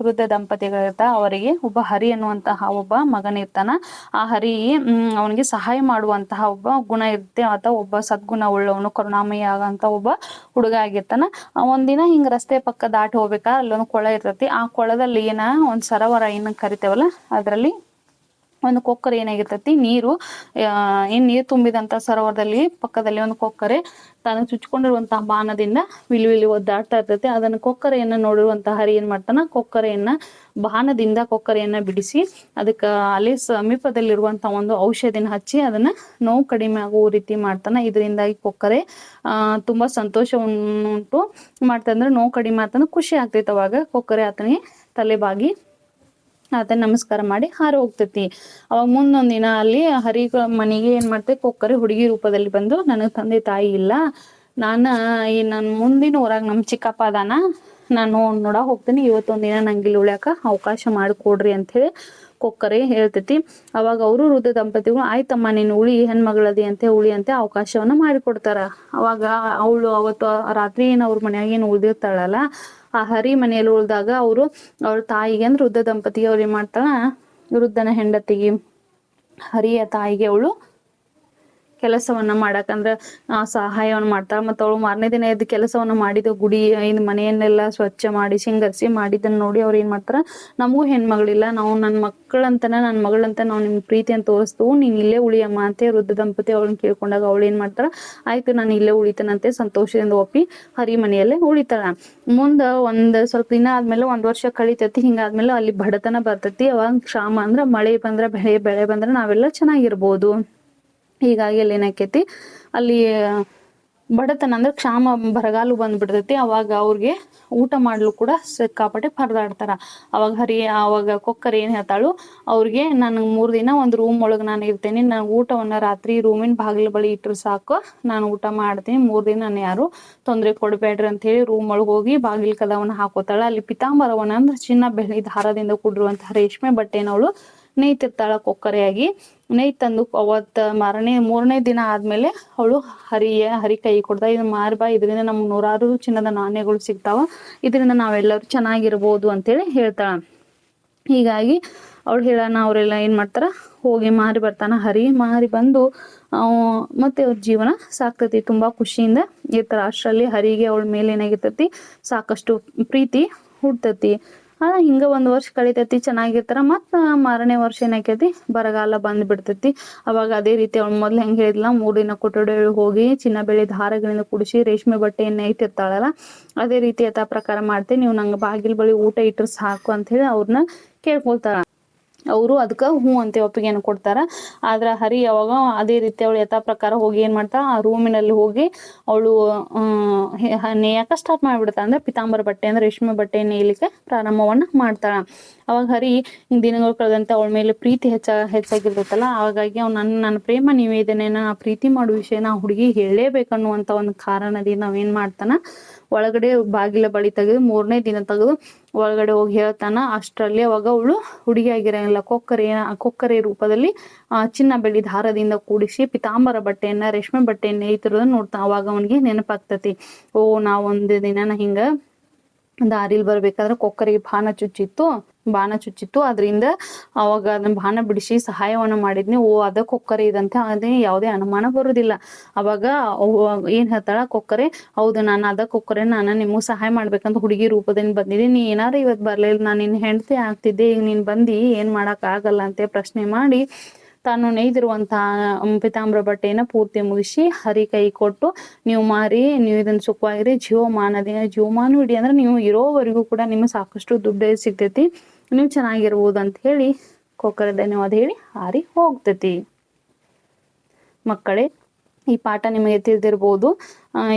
Speaker 1: ವೃದ್ಧ ದಂಪತಿಗಳಿರ್ತ, ಅವರಿಗೆ ಒಬ್ಬ ಹರಿ ಅನ್ನುವಂತಹ ಒಬ್ಬ ಮಗನಿರ್ತಾನ ಆ ಹರಿ ಅವನಿಗೆ ಸಹಾಯ ಮಾಡುವಂತಹ ಒಬ್ಬ ಗುಣ ಇರುತ್ತೆ. ಆತ ಒಬ್ಬ ಸದ್ಗುಣ ಉಳ್ಳವನು ಕರುಣಾಮಯ ಆಗಂತ ಒಬ್ಬ ಹುಡುಗ ಆಗಿರ್ತಾನ. ಒಂದಿನ ಹಿಂಗ ರಸ್ತೆ ಪಕ್ಕ ದಾಟಿ ಹೋಗ್ಬೇಕಾ ಅಲ್ಲೊಂದು ಕೊಳ ಇರ್ತೈತಿ. ಆ ಕೊಳದಲ್ಲಿ ಏನ, ಒಂದ್ ಸರೋವರ ಏನ ಕರಿತೇವಲ್ಲ, ಅದ್ರಲ್ಲಿ ಒಂದು ಕೊಕ್ಕರೆ ಏನಾಗಿರ್ತೈತಿ? ನೀರು ಏನ್ ನೀರು ತುಂಬಿದಂತ ಸರೋವರದಲ್ಲಿ ಪಕ್ಕದಲ್ಲಿ ಒಂದು ಕೊಕ್ಕರೆ ತಾನು ಚುಚ್ಕೊಂಡಿರುವಂತಹ ಬಾಣದಿಂದ ವಿಲಿ ವಿಲಿ ಒದ್ದಾಡ್ತಾ ಇರ್ತೈತಿ. ಅದನ್ನ ಕೊಕ್ಕರೆಯನ್ನ ನೋಡಿರುವಂತಹ ಹರಿ ಏನ್ ಮಾಡ್ತಾನ? ಕೊಕ್ಕರೆಯನ್ನ ಬಾಣದಿಂದ ಕೊಕ್ಕರೆಯನ್ನ ಬಿಡಿಸಿ ಅದಕ್ಕ ಅಲ್ಲಿ ಸಮೀಪದಲ್ಲಿರುವಂತಹ ಒಂದು ಔಷಧಿನ ಹಚ್ಚಿ ಅದನ್ನ ನೋವು ಕಡಿಮೆ ಆಗುವ ರೀತಿ ಮಾಡ್ತಾನ. ಇದರಿಂದಾಗಿ ಕೊಕ್ಕರೆ, ಆ, ತುಂಬಾ ಸಂತೋಷವನ್ನುಂಟು ಮಾಡ್ತಂದ್ರೆ ನೋವು ಕಡಿಮೆ ಆತನ ಖುಷಿ ಆಗ್ತೈತೆ. ಅವಾಗ ಕೊಕ್ಕರೆ ಆತನಿಗೆ ತಲೆಬಾಗಿ ಆತ ನಮಸ್ಕಾರ ಮಾಡಿ ಹಾರಿ ಹೋಗ್ತೇತಿ. ಅವಾಗ ಮುಂದೊಂದ್ ದಿನ ಅಲ್ಲಿ ಹರಿ ಮನೆಗೆ ಏನ್ ಮಾಡ್ತೇವೆ ಕೊಕ್ಕರೆ ಹುಡುಗಿ ರೂಪದಲ್ಲಿ ಬಂದು ನನಗ್ ತಂದೆ ತಾಯಿ ಇಲ್ಲ. ನಾನ ಈ ನನ್ ಮುಂದಿನ ಊರಾಗ ನಮ್ ಚಿಕ್ಕಪ್ಪ ಅದಾನ. ನಾನು ನೋಡ ಹೋಗ್ತೀನಿ ಇವತ್ತೊಂದಿನ ದಿನ ನಂಗೆ ಇಲ್ಲಿ ಉಳ್ಯಾಕ ಅವಕಾಶ ಮಾಡಿಕೊಡ್ರಿ ಅಂತ ಹೇಳಿ ಕೊಕ್ಕರೆ ಹೇಳ್ತೈತಿ. ಅವಾಗ ಅವರು ವೃದ್ಧ ದಂಪತಿಗಳು, ಆಯ್ತಮ್ಮ, ನೀನು ಉಳಿ, ಹೆಣ್ಮಗಳದಿ ಅಂತ, ಉಳಿ ಅಂತ, ಅವಕಾಶವನ್ನ ಮಾಡಿಕೊಡ್ತಾರ. ಅವಾಗ ಅವಳು ಅವತ್ತು ರಾತ್ರಿ ಏನ್ ಅವ್ರ ಮನ್ಯಾಗ ಏನು ಉಳ್ದಿರ್ತಾಳಲ್ಲ, ಆ ಹರಿ ಮನೆಯಲ್ಲಿ ಉಳ್ದಾಗ ಅವರು ಅವ್ರ ತಾಯಿಗೆ ಅಂದ್ರೆ ವೃದ್ಧ ದಂಪತಿಗೆ ಅವ್ರು ಏನ್ ಮಾಡ್ತಾಳ, ವೃದ್ಧನ ಹೆಂಡತಿಗೆ, ಹರಿಯ ತಾಯಿಗೆ ಅವಳು ಕೆಲಸವನ್ನ ಮಾಡಕಂದ್ರ ಸಹಾಯವನ್ನ ಮಾಡ್ತಾಳ ಮತ್ತ ಅವಳು ಮಾರನೇ ದಿನ ಎದ್ದು ಕೆಲಸವನ್ನ ಮಾಡಿದ ಗುಡಿ, ಇನ್ ಮನೆಯನ್ನೆಲ್ಲ ಸ್ವಚ್ಛ ಮಾಡಿ ಸಿಂಗರ್ಸಿ ಮಾಡಿದ್ದನ್ನ ನೋಡಿ ಅವ್ರು ಏನ್ ಮಾಡ್ತಾರ, ನಮಗೂ ಹೆಣ್ಮಗಳಿಲ್ಲ, ನಾವು ನನ್ನ ಮಕ್ಕಳಂತನ ನನ್ನ ಮಗಳಂತ ನಾವು ನಿಮ್ ಪ್ರೀತಿಯನ್ನು ತೋರಿಸ್ತವು, ನೀನ್ ಇಲ್ಲೇ ಉಳಿಯಮ್ಮ ಅಂತ ವೃದ್ಧ ದಂಪತಿ ಅವಳನ್ನ ಕೇಳ್ಕೊಂಡಾಗ ಅವಳು ಏನ್ ಮಾಡ್ತಾರ, ಆಯ್ತು, ನಾನು ಇಲ್ಲೇ ಉಳಿತಾನಂತೆ, ಸಂತೋಷದಿಂದ ಒಪ್ಪಿ ಹರಿ ಮನೆಯಲ್ಲೇ ಉಳಿತಾಳ ಮುಂದ ಒಂದ್ ಸ್ವಲ್ಪ ದಿನ ಆದ್ಮೇಲೆ ಒಂದ್ ವರ್ಷ ಕಳಿತೈತಿ, ಹಿಂಗಾದ್ಮೇಲೆ ಅಲ್ಲಿ ಬಡತನ ಬರ್ತೈತಿ, ಅವಾಗ ಕ್ಷಾಮ ಅಂದ್ರ ಮಳೆ ಬಂದ್ರ ಬೆಳೆ ಬೆಳೆ ಬಂದ್ರ ನಾವೆಲ್ಲ ಚೆನ್ನಾಗಿರ್ಬೋದು. ಹೀಗಾಗಿ ಅಲ್ಲಿ ಏನಾಕೈತಿ, ಅಲ್ಲಿ, ಬಡತನ ಅಂದ್ರೆ ಕ್ಷಾಮ ಬರಗಾಲು ಬಂದ್ಬಿಡ್ತೈತಿ. ಅವಾಗ ಅವ್ರಿಗೆ ಊಟ ಮಾಡ್ಲು ಕೂಡ ಸಿಕ್ಕಾಪಟ್ಟೆ ಪರದಾಡ್ತಾರ. ಅವಾಗ ಹರಿ, ಅವಾಗ ಕೊಕ್ಕರ್ ಏನ್ ಹೇಳ್ತಾಳು, ಅವ್ರಿಗೆ ನಾನು ಮೂರ್ ದಿನ ಒಂದ್ ರೂಮ್ ಒಳಗೆ ನಾನು ಇರ್ತೇನೆ, ನಾನು ಊಟವನ್ನ ರಾತ್ರಿ ರೂಮಿನ ಬಾಗಿಲ ಬಳಿ ಇಟ್ಟರು ಸಾಕು, ನಾನು ಊಟ ಮಾಡ್ತೀನಿ, ಮೂರ್ ದಿನ ನಾನು ಯಾರು ತೊಂದ್ರೆ ಕೊಡ್ಬೇಡ್ರಿ ಅಂತ ಹೇಳಿ ರೂಮ್ ಒಳಗೆ ಹೋಗಿ ಬಾಗಿಲ ಕದವನ್ನ ಹಾಕೋತಾಳ. ಅಲ್ಲಿ ಪಿತಾಂಬರವನ ಅಂದ್ರೆ ಚಿನ್ನ ಬೆಳ್ಳಿ ದಾರದಿಂದ ಕೂಡಿರುವಂತಹ ರೇಷ್ಮೆ ಬಟ್ಟೆನ ಅವಳು ನೇಯ್ತಿರ್ತಾಳ ಕೊಕ್ಕರೆಯಾಗಿ. ನೇಯ್ ತಂದು ಅವತ್ತ ಮಾರನೇ, ಮೂರನೇ ದಿನ ಆದ್ಮೇಲೆ ಅವಳು ಹರಿಯ, ಹರಿ ಕೈ ಕೊಡ್ತಾ ಇದನ್ನ ಮಾರ್ಬಾ ಇದರಿಂದ ನಮ್ಗೆ ನೂರಾರು ಚಿನ್ನದ ನಾಣ್ಯಗಳು ಸಿಗ್ತಾವ. ಇದರಿಂದ ನಾವೆಲ್ಲರೂ ಚೆನ್ನಾಗಿರ್ಬೋದು ಅಂತೇಳಿ ಹೇಳ್ತಾಳ. ಹೀಗಾಗಿ ಅವಳು ಹೇಳೋಣ ಅವರೆಲ್ಲ ಏನ್ ಮಾಡ್ತಾರ? ಹೋಗಿ ಮಾರಿ ಬರ್ತಾನ. ಹರಿ ಮಾರಿ ಬಂದು ಮತ್ತೆ ಅವ್ರ ಜೀವನ ಸಾಕ್ತತಿ ತುಂಬಾ ಖುಷಿಯಿಂದ ಇರ್ತಾರ ಅಷ್ಟರಲ್ಲಿ ಹರಿಗೆ ಅವಳ ಮೇಲೆ ಏನಾಗಿರ್ತತಿ? ಸಾಕಷ್ಟು ಪ್ರೀತಿ ಹುಡ್ತತಿ ಆ ಹಿಂಗ ಒಂದ್ ವರ್ಷ ಕಳಿತೈತಿ, ಚೆನ್ನಾಗಿರ್ತಾರ. ಮತ್ತ ಮಾರನೇ ವರ್ಷ ಏನಾಕೈತಿ, ಬರಗಾಲ ಬಂದ್ ಬಿಡ್ತೈತಿ ಅವಾಗ ಅದೇ ರೀತಿ ಅವ್ಳ ಮೊದ್ಲ ಹೆಂಗ್ ಹೇಳಿದ್ಲ, ಮೂರ್ ದಿನ ಕೊಠಡಿ ಹೋಗಿ ಚಿನ್ನ ಬೆಳೆ ದಾರಗಳಿಂದ ಕುಡಿಸಿ ರೇಷ್ಮೆ ಬಟ್ಟೆಯನ್ನ ಇಟ್ಟಿರ್ತಾಳಲ್ಲ ಅದೇ ರೀತಿ ಯಥಾ ಪ್ರಕಾರ ಮಾಡ್ತೀನಿ ನೀವು ನಂಗ ಬಾಗಿಲ್ ಬಳಿ ಊಟ ಇಟ್ಟರು ಸಾಕು ಅಂತ ಹೇಳಿ ಅವ್ರನ್ನ ಕೇಳ್ಕೊಳ್ತಾಳ ಅವರು ಅದಕ್ಕೆ ಹ್ಞೂ ಅಂತ ಒಪ್ಪಿಗೆಯನ್ನು ಕೊಡ್ತಾರ. ಆದ್ರ ಹರಿ ಅವಾಗ ಅದೇ ರೀತಿ ಅವಳು ಯಥಾ ಪ್ರಕಾರ ಹೋಗಿ ಏನ್ ಮಾಡ್ತಾ, ಆ ರೂಮಿನಲ್ಲಿ ಹೋಗಿ ಅವಳು ನೇಯಕ ಸ್ಟಾರ್ಟ್ ಮಾಡ್ಬಿಡ್ತಾಳ ಅಂದ್ರೆ ಪಿತಾಂಬರ ಬಟ್ಟೆ ಅಂದ್ರೆ ರೇಷ್ಮೆ ಬಟ್ಟೆ ನೇಯಲಿಕ್ಕೆ ಪ್ರಾರಂಭವನ್ನ ಮಾಡ್ತಾಳ. ಅವಾಗ ಹರಿ ದಿನಗಳು ಕಳೆದಂತ ಅವಳ ಮೇಲೆ ಪ್ರೀತಿ ಹೆಚ್ಚ, ಹೆಚ್ಚಾಗಿರ್ತೈತಲ್ಲ, ಹಾಗಾಗಿ ಅವ್ನ ನನ್ನ ನನ್ನ ಪ್ರೇಮ ನಿವೇದನೆನ ಪ್ರೀತಿ ಮಾಡೋ ವಿಷಯನ ಹುಡುಗಿ ಹೇಳಲೇಬೇಕನ್ನುವಂತ ಒಂದು ಕಾರಣದಿಂದ ನಾವೇನ್ ಮಾಡ್ತಾನ, ಒಳಗಡೆ ಬಾಗಿಲ ಬಳಿ ತೆಗೆದು ಮೂರನೇ ದಿನ ತೆಗೆದು ಒಳಗಡೆ ಹೋಗಿ ಹೇಳ್ತಾನ, ಅಷ್ಟರಲ್ಲಿ ಅವಾಗ ಅವಳು ಹುಡುಗಿ ಆಗಿರಂಗಿಲ್ಲ. ಕೊಕ್ಕರೆ ಕೊಕ್ಕರೆ ರೂಪದಲ್ಲಿ, ಆ, ಚಿನ್ನ ಬೆಳ್ಳಿ ದಾರದಿಂದ ಕೂಡಿಸಿ ಪಿತಾಂಬರ ಬಟ್ಟೆಯನ್ನ, ರೇಷ್ಮೆ ಬಟ್ಟೆಯನ್ನ ನೇಯ್ತಿರೋದನ್ನ ನೋಡ್ತಾನ. ಅವಾಗ ಅವನಿಗೆ ನೆನಪಾಗ್ತತಿ, ಓ ನಾವೊಂದು ದಿನ ಹಿಂಗ ದಾರಿಲಿ ಬರ್ಬೇಕಾದ್ರೆ ಕೊಕ್ಕರಿಗೆ ಬಾಣ ಚುಚ್ಚಿತ್ತು ಬಾಣ ಚುಚ್ಚಿತ್ತು. ಅದರಿಂದ ಅವಾಗ ಅದನ್ನ ಬಾಣ ಬಿಡಿಸಿ ಸಹಾಯವನ್ನ ಮಾಡಿದ್ನಿ. ಓ, ಅದ ಕೊಕ್ಕರೆ ಇದಂತೆ. ಅದೇ ಯಾವುದೇ ಅನುಮಾನ ಬರುದಿಲ್ಲ. ಅವಾಗ ಏನ್ ಹೇಳ್ತಾಳ? ಕೊಕ್ಕರೆ, ಹೌದು, ನಾನು ಅದ ಕೊಕ್ಕರೆ, ನಾನು ನಿಮಗ್ ಸಹಾಯ ಮಾಡ್ಬೇಕಂತ ಹುಡುಗಿ ರೂಪದಿಂದ ಬಂದಿದ್ದೆ. ನೀ ಏನಾರ ಇವತ್ತು ಬರ್ಲಿಲ್ಲ. ನಾನು ನಿನ್ ಹೆಂಡತಿ ಆಗ್ತಿದ್ದೆ. ಈಗ ನೀನ್ ಬಂದಿ, ಏನ್ ಮಾಡಕ್ ಆಗಲ್ಲ ಅಂತ ಪ್ರಶ್ನೆ ಮಾಡಿ ತಾನು ನೇಯ್ದಿರುವಂತಹ ಪಿತಾಂಬ್ರ ಬಟ್ಟೆಯನ್ನ ಪೂರ್ತಿ ಮುಗಿಸಿ ಹರಿ ಕೈ ಕೊಟ್ಟು ನೀವು ಮಾರಿ, ನೀವು ಇದನ್ನ ಸುಖವಾಗಿರಿ, ಜೀವಮಾನದಿ ಜೀವಮಾನ ಇಡಿ ಅಂದ್ರೆ ನೀವು ಇರೋವರೆಗೂ ಕೂಡ ನಿಮ್ಗೆ ಸಾಕಷ್ಟು ದುಡ್ಡು ಸಿಗ್ತೈತಿ. ನೀವು ಚೆನ್ನಾಗಿರ್ಬೋದು ಅಂತ ಹೇಳಿ ಕೊಕ್ಕರ ಧನ್ಯವಾದ ಹೇಳಿ ಹಾರಿ ಹೋಗ್ತೈತಿ. ಮಕ್ಕಳೇ, ಈ ಪಾಠ ನಿಮಗೆ ತಿಳಿದಿರ್ಬೋದು.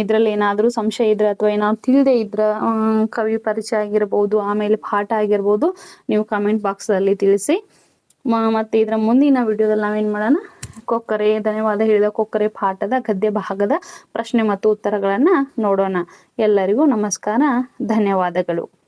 Speaker 1: ಇದರಲ್ಲಿ ಏನಾದರೂ ಸಂಶಯ ಇದ್ರೆ ಅಥವಾ ಏನಾದ್ರು ತಿಳಿದೇ ಇದ್ರ ಕವಿ ಪರಿಚಯ ಆಗಿರ್ಬೋದು, ಆಮೇಲೆ ಪಾಠ ಆಗಿರ್ಬೋದು, ನೀವು ಕಮೆಂಟ್ ಬಾಕ್ಸಲ್ಲಿ ತಿಳಿಸಿ. ಮತ್ತೆ ಇದರ ಮುಂದಿನ ವಿಡಿಯೋದಲ್ಲಿ ನಾವೇನ್ ಮಾಡೋಣ? ಕೊಕ್ಕರೆ, ಧನ್ಯವಾದ ಹೇಳಿದ ಕೊಕ್ಕರೆ ಪಾಠದ ಗದ್ಯ ಭಾಗದ ಪ್ರಶ್ನೆ ಮತ್ತು ಉತ್ತರಗಳನ್ನ ನೋಡೋಣ. ಎಲ್ಲರಿಗೂ ನಮಸ್ಕಾರ, ಧನ್ಯವಾದಗಳು.